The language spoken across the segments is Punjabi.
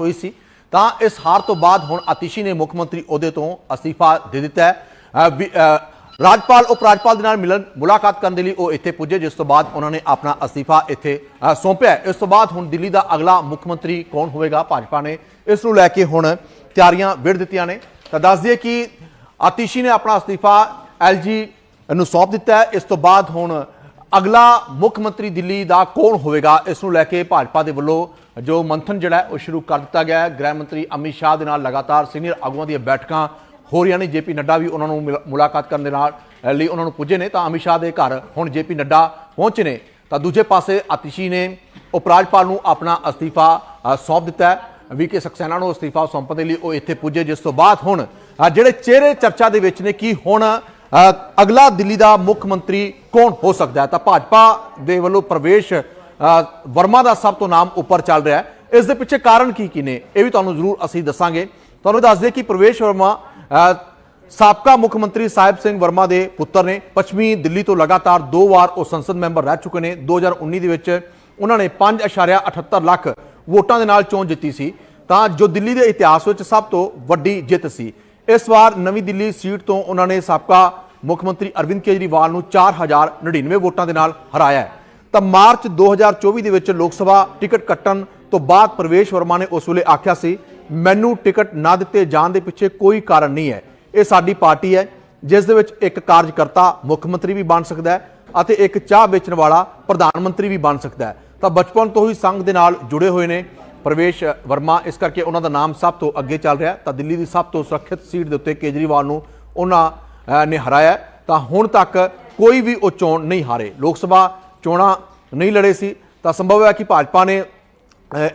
ਹੋਈ ਸੀ। ਤਾਂ ਇਸ ਹਾਰ ਤੋਂ ਬਾਅਦ ਹੁਣ ਆਤਿਸ਼ੀ ਨੇ ਮੁੱਖ ਮੰਤਰੀ ਅਹੁਦੇ ਤੋਂ ਅਸਤੀਫਾ ਦੇ ਦਿੱਤਾ ਹੈ। ਰਾਜਪਾਲ, ਉਪ ਰਾਜਪਾਲ ਦੇ ਨਾਲ ਮਿਲਣ, ਮੁਲਾਕਾਤ ਕਰਨ ਦੇ ਲਈ ਉਹ ਇੱਥੇ ਪੁੱਜੇ, ਜਿਸ ਤੋਂ ਬਾਅਦ ਉਹਨਾਂ ਨੇ ਆਪਣਾ ਅਸਤੀਫਾ ਇੱਥੇ ਸੌਂਪਿਆ ਇਸ ਤੋਂ ਬਾਅਦ ਹੁਣ ਦਿੱਲੀ ਦਾ ਅਗਲਾ ਮੁੱਖ ਮੰਤਰੀ ਕੌਣ ਹੋਵੇਗਾ? ਭਾਜਪਾ ਨੇ ਇਸ ਨੂੰ ਲੈ ਕੇ ਹੁਣ ਤਿਆਰੀਆਂ ਵਿੜ ਦਿੱਤੀਆਂ ਨੇ। ਤਾਂ ਦੱਸ ਦਈਏ ਕਿ ਆਤਿਸ਼ੀ ਨੇ ਆਪਣਾ ਅਸਤੀਫਾ ਐਲਜੀ ਨੂੰ ਸੌਂਪ ਦਿੱਤਾ ਹੈ। ਇਸ ਤੋਂ ਬਾਅਦ ਹੁਣ ਅਗਲਾ ਮੁੱਖ ਮੰਤਰੀ ਦਿੱਲੀ ਦਾ ਕੌਣ ਹੋਵੇਗਾ? ਇਸ ਨੂੰ ਲੈ ਕੇ ਭਾਜਪਾ ਦੇ ਵੱਲੋਂ ਜੋ ਮੰਥਨ ਜਿਹੜਾ ਉਹ ਸ਼ੁਰੂ ਕਰ ਦਿੱਤਾ ਗਿਆ ਹੈ। ਗ੍ਰਹਿ ਮੰਤਰੀ ਅਮਿਤ ਸ਼ਾਹ ਦੇ ਨਾਲ ਲਗਾਤਾਰ ਸੀਨੀਅਰ ਆਗੂਆਂ ਦੀਆਂ ਬੈਠਕਾਂ ਹੋ ਰਹੀਆਂ ਨੇ। ਜੇਪੀ ਨੱਡਾ ਵੀ ਉਹਨਾਂ ਨੂੰ ਮਿਲ- ਮੁਲਾਕਾਤ ਕਰਨ ਦੇ ਨਾਲ ਲਈ ਉਹਨਾਂ ਨੂੰ ਪੁੱਜੇ ਨੇ। ਤਾਂ ਅਮਿਤ ਸ਼ਾਹ ਦੇ ਘਰ ਹੁਣ ਜੇਪੀ ਨੱਡਾ ਪਹੁੰਚੇ ਨੇ। ਤਾਂ ਦੂਜੇ ਪਾਸੇ ਆਤਿਸ਼ੀ ਨੇ ਉਪ ਰਾਜਪਾਲ ਨੂੰ ਆਪਣਾ ਅਸਤੀਫਾ ਸੌਂਪ ਦਿੱਤਾ ਹੈ। ਵੀਕੇ ਸਕਸੈਨਾ ਨੂੰ ਅਸਤੀਫਾ ਸੌਂਪਣ ਦੇ ਲਈ ਉਹ ਇੱਥੇ ਪੁੱਜੇ। ਜਿਸ ਤੋਂ ਬਾਅਦ ਹੁਣ ਜਿਹੜੇ ਚਿਹਰੇ ਚਰਚਾ ਦੇ ਵਿੱਚ ਨੇ ਕਿ ਹੁਣ ਅਗਲਾ ਦਿੱਲੀ ਦਾ ਮੁੱਖ ਮੰਤਰੀ ਕੌਣ ਹੋ ਸਕਦਾ ਹੈ? ਤਾਂ ਭਾਜਪਾ ਦੇ ਵੱਲੋਂ ਪ੍ਰਵੇਸ਼ ਵਰਮਾ ਦਾ ਸਭ ਤੋਂ ਨਾਮ ਉੱਪਰ ਚੱਲ ਰਿਹਾ ਹੈ। ਇਸ ਦੇ ਪਿੱਛੇ ਕਾਰਨ ਕੀ ਕੀ ਨੇ, ਇਹ ਵੀ ਤੁਹਾਨੂੰ ਜ਼ਰੂਰ ਅਸੀਂ ਦੱਸਾਂਗੇ। ਤੁਹਾਨੂੰ ਦੱਸ ਦਈਏ ਕਿ ਪ੍ਰਵੇਸ਼ ਵਰਮਾ ਸਾਬਕਾ ਮੁੱਖ ਮੰਤਰੀ ਸਾਹਿਬ ਸਿੰਘ ਵਰਮਾ ਦੇ ਪੁੱਤਰ ਨੇ ਪੱਛਮੀ ਦਿੱਲੀ ਤੋਂ ਲਗਾਤਾਰ ਦੋ ਵਾਰ ਉਹ ਸੰਸਦ ਮੈਂਬਰ ਰਹਿ ਚੁੱਕੇ ਨੇ। 2019 ਦੇ ਵਿੱਚ ਉਹਨਾਂ ਨੇ 5.78 ਲੱਖ ਵੋਟਾਂ ਦੇ ਨਾਲ ਚੋਣ ਜਿੱਤੀ ਸੀ। ਤਾਂ ਜੋ ਦਿੱਲੀ ਦੇ ਇਤਿਹਾਸ ਵਿੱਚ ਸਭ ਤੋਂ ਵੱਡੀ ਜਿੱਤ ਸੀ। ਇਸ ਵਾਰ ਨਵੀਂ ਦਿੱਲੀ ਸੀਟ ਤੋਂ ਉਹਨਾਂ ਨੇ ਸਾਬਕਾ ਮੁੱਖ ਮੰਤਰੀ ਅਰਵਿੰਦ ਕੇਜਰੀਵਾਲ ਨੂੰ 4099 ਵੋਟਾਂ ਦੇ ਨਾਲ ਹਰਾਇਆ ਹੈ। ਤਾਂ ਮਾਰਚ 2024 ਦੇ ਵਿੱਚ ਲੋਕ ਸਭਾ ਟਿਕਟ ਕੱਟਣ ਤੋਂ ਬਾਅਦ ਪ੍ਰਵੇਸ਼ ਵਰਮਾ ਨੇ ਉਸ ਵੇਲੇ ਆਖਿਆ ਸੀ, ਮੈਨੂੰ ਟਿਕਟ ਨਾ ਦਿੱਤੇ ਜਾਣ ਦੇ ਪਿੱਛੇ ਕੋਈ ਕਾਰਨ ਨਹੀਂ ਹੈ। ਇਹ ਸਾਡੀ ਪਾਰਟੀ ਹੈ, ਜਿਸ ਦੇ ਵਿੱਚ ਇੱਕ ਕਾਰਜਕਰਤਾ ਮੁੱਖ ਮੰਤਰੀ ਵੀ ਬਣ ਸਕਦਾ ਹੈ ਅਤੇ ਇੱਕ ਚਾਹ ਵੇਚਣ ਵਾਲਾ ਪ੍ਰਧਾਨ ਮੰਤਰੀ ਵੀ ਬਣ ਸਕਦਾ ਹੈ। ਤਾਂ ਬਚਪਨ ਤੋਂ ਹੀ ਸੰਘ ਦੇ ਨਾਲ ਜੁੜੇ ਹੋਏ ਨੇ ਪ੍ਰਵੇਸ਼ ਵਰਮਾ। ਇਸ ਕਰਕੇ ਉਹਨਾਂ ਦਾ ਨਾਮ ਸਭ ਤੋਂ ਅੱਗੇ ਚੱਲ ਰਿਹਾ ਤਾਂ ਦਿੱਲੀ ਦੀ ਸਭ ਤੋਂ ਸੁਰੱਖਿਅਤ ਸੀਟ ਦੇ ਉੱਤੇ ਕੇਜਰੀਵਾਲ ਨੂੰ ਉਹਨਾਂ ਨੇ ਹਰਾਇਆ ਤਾਂ ਹੁਣ ਤੱਕ ਕੋਈ ਵੀ ਉਹ ਚੋਣ ਨਹੀਂ ਹਾਰੇ। ਲੋਕ ਸਭਾ ਚੋਣਾਂ ਨਹੀਂ ਲੜੇ ਸੀ, ਤਾਂ ਸੰਭਵ ਹੈ ਕਿ ਭਾਜਪਾ ਨੇ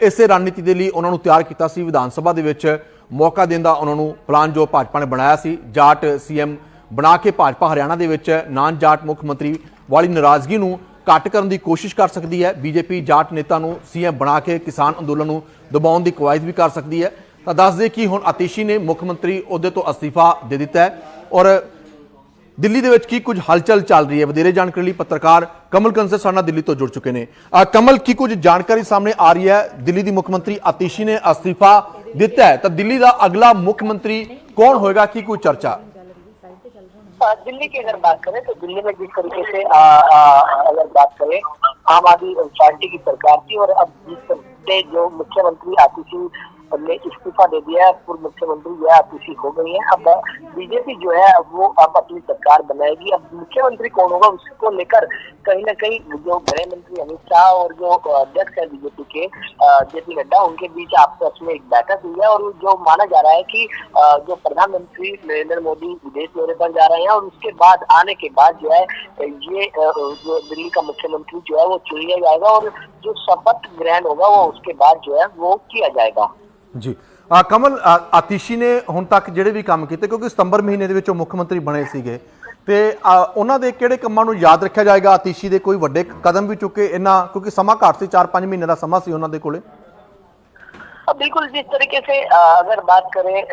ਇਸੇ ਰਣਨੀਤੀ ਦੇ ਲਈ ਉਹਨਾਂ ਨੂੰ ਤਿਆਰ ਕੀਤਾ ਸੀ। ਵਿਧਾਨ ਸਭਾ ਦੇ ਵਿੱਚ ਮੌਕਾ ਦੇਣ ਦਾ ਉਹਨਾਂ ਨੂੰ ਪਲਾਨ ਜੋ ਭਾਜਪਾ ਨੇ ਬਣਾਇਆ ਸੀ, ਜਾਟ ਸੀਐਮ ਬਣਾ ਕੇ ਭਾਜਪਾ ਹਰਿਆਣਾ ਦੇ ਵਿੱਚ ਨਾਨ ਜਾਟ ਮੁੱਖ ਮੰਤਰੀ ਵਾਲੀ ਨਾਰਾਜ਼ਗੀ ਨੂੰ ਘੱਟ ਕਰਨ ਦੀ ਕੋਸ਼ਿਸ਼ ਕਰ ਸਕਦੀ ਹੈ। ਬੀਜੇਪੀ ਜਾਟ ਨੇਤਾ ਨੂੰ ਸੀਐਮ ਬਣਾ ਕੇ ਕਿਸਾਨ ਅੰਦੋਲਨ ਨੂੰ ਦਬਾਉਣ ਦੀ ਕਵਾਇਦ ਵੀ ਕਰ ਸਕਦੀ ਹੈ। ਤਾਂ ਦੱਸ ਦੇ ਕਿ ਹੁਣ ਆਤਿਸ਼ੀ ਨੇ ਮੁੱਖ ਮੰਤਰੀ ਅਹੁਦੇ ਤੋਂ ਅਸਤੀਫਾ ਦੇ ਦਿੱਤਾ ਹੈ ਔਰ ਦਿੱਲੀ ਦੇ ਵਿੱਚ ਕੀ ਕੁਝ ਹਲਚਲ ਚੱਲ ਰਹੀ ਹੈ ਵਧੇਰੇ ਜਾਣਕਾਰੀ ਲਈ ਪੱਤਰਕਾਰ ਕਮਲ ਕੰਸਰ ਸਾਡੇ ਨਾਲ ਦਿੱਲੀ ਤੋਂ ਜੁੜ ਚੁੱਕੇ ਨੇ ਅ, ਕਮਲ ਕੀ ਕੁਝ ਜਾਣਕਾਰੀ ਸਾਹਮਣੇ ਆ ਰਹੀ ਹੈ ਦਿੱਲੀ ਦੀ ਮੁੱਖ ਮੰਤਰੀ ਆਤਿਸ਼ੀ ਨੇ ਅਸਤੀਫਾ ਦਿੱਤਾ ਹੈ ਤਾਂ ਦਿੱਲੀ ਦਾ ਅਗਲਾ ਮੁੱਖ ਮੰਤਰੀ ਕੌਣ ਹੋਏਗਾ ਕੀ ਕੋਈ ਚਰਚਾ आ, दिल्ली की अगर बात करें तो दिल्ली में जिस तरीके से आ, आ, अगर बात करें आम आदमी पार्टी की सरकार थी और अब जिस तरह से जो मुख्यमंत्री आतिशी ने इस्तीफा दे दिया है, पूर्व मुख्यमंत्री यह आतिशी हो गई है। अब बीजेपी जो है वो अब अपनी सरकार बनाएगी। अब मुख्यमंत्री कौन होगा, उसको लेकर कहीं ना कहीं जो गृह मंत्री अमित शाह और जो अध्यक्ष है बीजेपी के जेपी नड्डा, उनके बीच आपस में एक बैठक हुई है और जो माना जा रहा है की जो प्रधानमंत्री नरेंद्र मोदी विदेश दौरे पर जा रहे हैं और उसके बाद आने के बाद जो है, ये जो दिल्ली का मुख्यमंत्री जो है, वो चुन लिया जाएगा और जो शपथ ग्रहण होगा, वो उसके बाद जो है, वो किया जाएगा। ਜੀ। ਅ, ਕਮਲ ਅ, ਆਤਿਸ਼ੀ ਨੇ ਹੁਣ ਤੱਕ ਜਿਹੜੇ ਵੀ ਕੰਮ ਕੀਤੇ ਕਿਉਂਕਿ ਸਤੰਬਰ ਮਹੀਨੇ ਦੇ ਵਿੱਚ ਉਹ ਮੁੱਖ ਮੰਤਰੀ ਬਣੇ ਸੀਗੇ। ਤੇ ਅ, ਉਹਨਾਂ ਦੇ ਕਿਹੜੇ ਕੰਮਾਂ ਨੂੰ ਯਾਦ ਰੱਖਿਆ ਜਾਏਗਾ ਆਤਿਸ਼ੀ ਦੇ ਕੋਈ ਵੱਡੇ ਕਦਮ ਵੀ ਚੁੱਕੇ ਇਹਨਾਂ ਕਿਉਂਕਿ ਸਮਾਂ ਘੱਟ ਸੀ 4-5 ਮਹੀਨੇ ਦਾ ਸਮਾਂ ਸੀ ਉਹਨਾਂ ਦੇ ਕੋਲੇ। बिल्कुल, जिस तरीके से अगर बात करें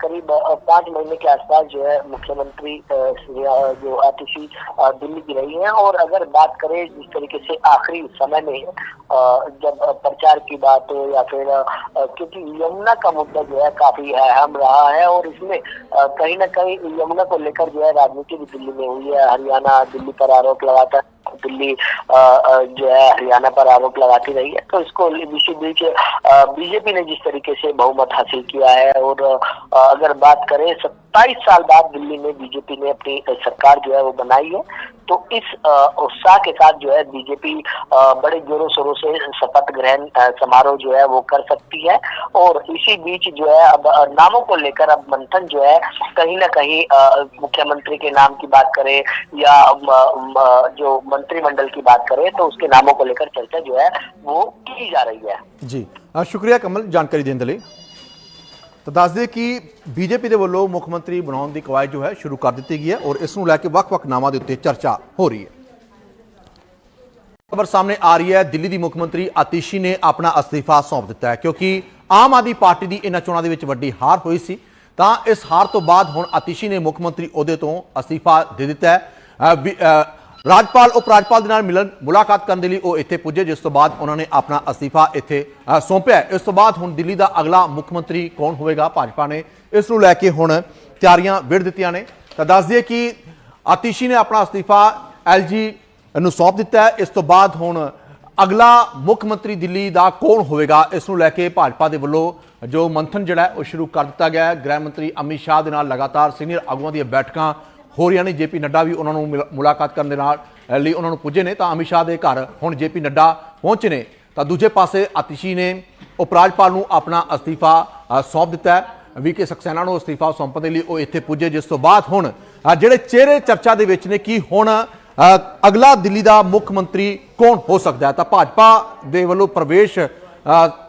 करीब पाँच महीने के आसपास जो है मुख्यमंत्री जो आतिशी दिल्ली की रही हैं और अगर बात करें जिस तरीके से आखिरी समय में जब प्रचार की बात हो या फिर क्योंकि यमुना का मुद्दा जो है काफ़ी अहम रहा है और इसमें कहीं ना कहीं यमुना को लेकर जो है राजनीति भी दिल्ली में हुई है, हरियाणा दिल्ली पर आरोप लगाता है दिल्ली अ, अ, जो है हरियाणा पर आरोप लगाती रही है तो इसको इसी बीच बीजेपी ने जिस तरीके से बहुमत हासिल किया है और अ, अगर बात करें सत्ताईस साल बाद दिल्ली में बीजेपी ने अपनी सरकार जो है वो बनाई है। तो इस उत्साह के साथ जो है बीजेपी बड़े जोरों शोरों से शपथ ग्रहण समारोह जो है वो कर सकती है। और इसी बीच जो है अब नामों को लेकर अब मंथन जो है कहीं ना कहीं मुख्यमंत्री के नाम की बात करें या जो मंत्रिमंडल की बात करें तो उसके नामों को लेकर चर्चा जो है वो की जा रही है। जी। शुक्रिया कमल, जानकारी देने ਤਾਂ ਦੱਸ ਦਈਏ ਕਿ ਬੀਜੇਪੀ ਦੇ ਵੱਲੋਂ ਮੁੱਖ ਮੰਤਰੀ ਬਣਾਉਣ ਦੀ ਕਵਾਇਦ ਜੋ ਹੈ ਸ਼ੁਰੂ ਕਰ ਦਿੱਤੀ ਗਈ ਹੈ ਔਰ ਇਸ ਨੂੰ ਲੈ ਕੇ ਵੱਖ-ਵੱਖ ਨਾਵਾਂ ਦੇ ਉੱਤੇ ਚਰਚਾ ਹੋ ਰਹੀ ਹੈ। ਖਬਰ ਸਾਹਮਣੇ ਆ ਰਹੀ ਹੈ, ਦਿੱਲੀ ਦੀ ਮੁੱਖ ਮੰਤਰੀ ਆਤਿਸ਼ੀ ਨੇ ਆਪਣਾ ਅਸਤੀਫਾ ਸੌਂਪ ਦਿੱਤਾ ਹੈ ਕਿਉਂਕਿ ਆਮ ਆਦਮੀ ਪਾਰਟੀ ਦੀ ਇਹਨਾਂ ਚੋਣਾਂ ਦੇ ਵਿੱਚ ਵੱਡੀ ਹਾਰ ਹੋਈ ਸੀ। ਤਾਂ ਇਸ ਹਾਰ ਤੋਂ ਬਾਅਦ ਹੁਣ ਆਤਿਸ਼ੀ ਨੇ ਮੁੱਖ ਮੰਤਰੀ ਅਹੁਦੇ ਤੋਂ ਅਸਤੀਫਾ ਦੇ ਦਿੱਤਾ ਹੈ। ਵੀ- ਰਾਜਪਾਲ ਉਪ ਰਾਜਪਾਲ ਦੇ ਨਾਲ ਮਿਲਣ, ਮੁਲਾਕਾਤ ਕਰਨ ਦੇ ਲਈ ਉਹ ਇੱਥੇ ਪੁੱਜੇ, ਜਿਸ ਤੋਂ ਬਾਅਦ ਉਹਨਾਂ ਨੇ ਆਪਣਾ ਅਸਤੀਫਾ ਇੱਥੇ ਸੌਂਪਿਆ। ਇਸ ਤੋਂ ਬਾਅਦ ਹੁਣ ਦਿੱਲੀ ਦਾ ਅਗਲਾ ਮੁੱਖ ਮੰਤਰੀ ਕੌਣ ਹੋਵੇਗਾ? ਭਾਜਪਾ ਨੇ ਇਸ ਨੂੰ ਲੈ ਕੇ ਹੁਣ ਤਿਆਰੀਆਂ ਵਿੜ ਦਿੱਤੀਆਂ ਨੇ। ਤਾਂ ਦੱਸ ਦਈਏ ਕਿ ਆਤੀਸ਼ੀ ਨੇ ਆਪਣਾ ਅਸਤੀਫਾ ਐਲਜੀ ਨੂੰ ਸੌਂਪ ਦਿੱਤਾ ਹੈ। ਇਸ ਤੋਂ ਬਾਅਦ ਹੁਣ ਅਗਲਾ ਮੁੱਖ ਮੰਤਰੀ ਦਿੱਲੀ ਦਾ ਕੌਣ ਹੋਵੇਗਾ? ਇਸ ਨੂੰ ਲੈ ਕੇ ਭਾਜਪਾ ਦੇ ਵੱਲੋਂ ਜੋ ਮੰਥਨ ਜਿਹੜਾ ਉਹ ਸ਼ੁਰੂ ਕਰ ਦਿੱਤਾ ਗਿਆ ਹੈ। ਗ੍ਰਹਿ ਮੰਤਰੀ ਅਮਿਤ ਸ਼ਾਹ ਦੇ ਨਾਲ ਲਗਾਤਾਰ ਸੀਨੀਅਰ ਆਗੂਆਂ ਦੀਆਂ ਬੈਠਕਾਂ ਹੋਰ ਯਾਨੀ ਨੇ ਜੇਪੀ ਨੱਡਾ ਵੀ ਉਹਨਾਂ ਨੂੰ ਮਿਲ- ਮੁਲਾਕਾਤ ਕਰਨ ਦੇ ਨਾਲ ਲਈ ਉਹਨਾਂ ਨੂੰ ਪੁੱਜੇ ਨੇ, ਤਾਂ ਅਮਿਤ ਸ਼ਾਹ ਦੇ ਘਰ ਹੁਣ ਜੇਪੀ ਨੱਡਾ ਪਹੁੰਚੇ ਨੇ। ਤਾਂ ਦੂਜੇ ਪਾਸੇ ਆਤਿਸ਼ੀ ਨੇ ਉਪ ਰਾਜਪਾਲ ਨੂੰ ਆਪਣਾ ਅਸਤੀਫਾ ਸੌਂਪ ਦਿੱਤਾ ਵੀ ਕੇ ਸਕਸੈਨਾ ਨੂੰ ਅਸਤੀਫਾ ਸੌਂਪਣ ਦੇ ਲਈ ਉਹ ਇੱਥੇ ਪੁੱਜੇ, ਜਿਸ ਤੋਂ ਬਾਅਦ ਹੁਣ ਜਿਹੜੇ ਚਿਹਰੇ ਚਰਚਾ ਦੇ ਵਿੱਚ ਨੇ, ਕਿ ਹੁਣ ਅਗਲਾ ਦਿੱਲੀ ਦਾ ਮੁੱਖ ਮੰਤਰੀ ਕੌਣ ਹੋ ਸਕਦਾ ਹੈ? ਤਾਂ ਭਾਜਪਾ ਦੇ ਵੱਲੋਂ ਪ੍ਰਵੇਸ਼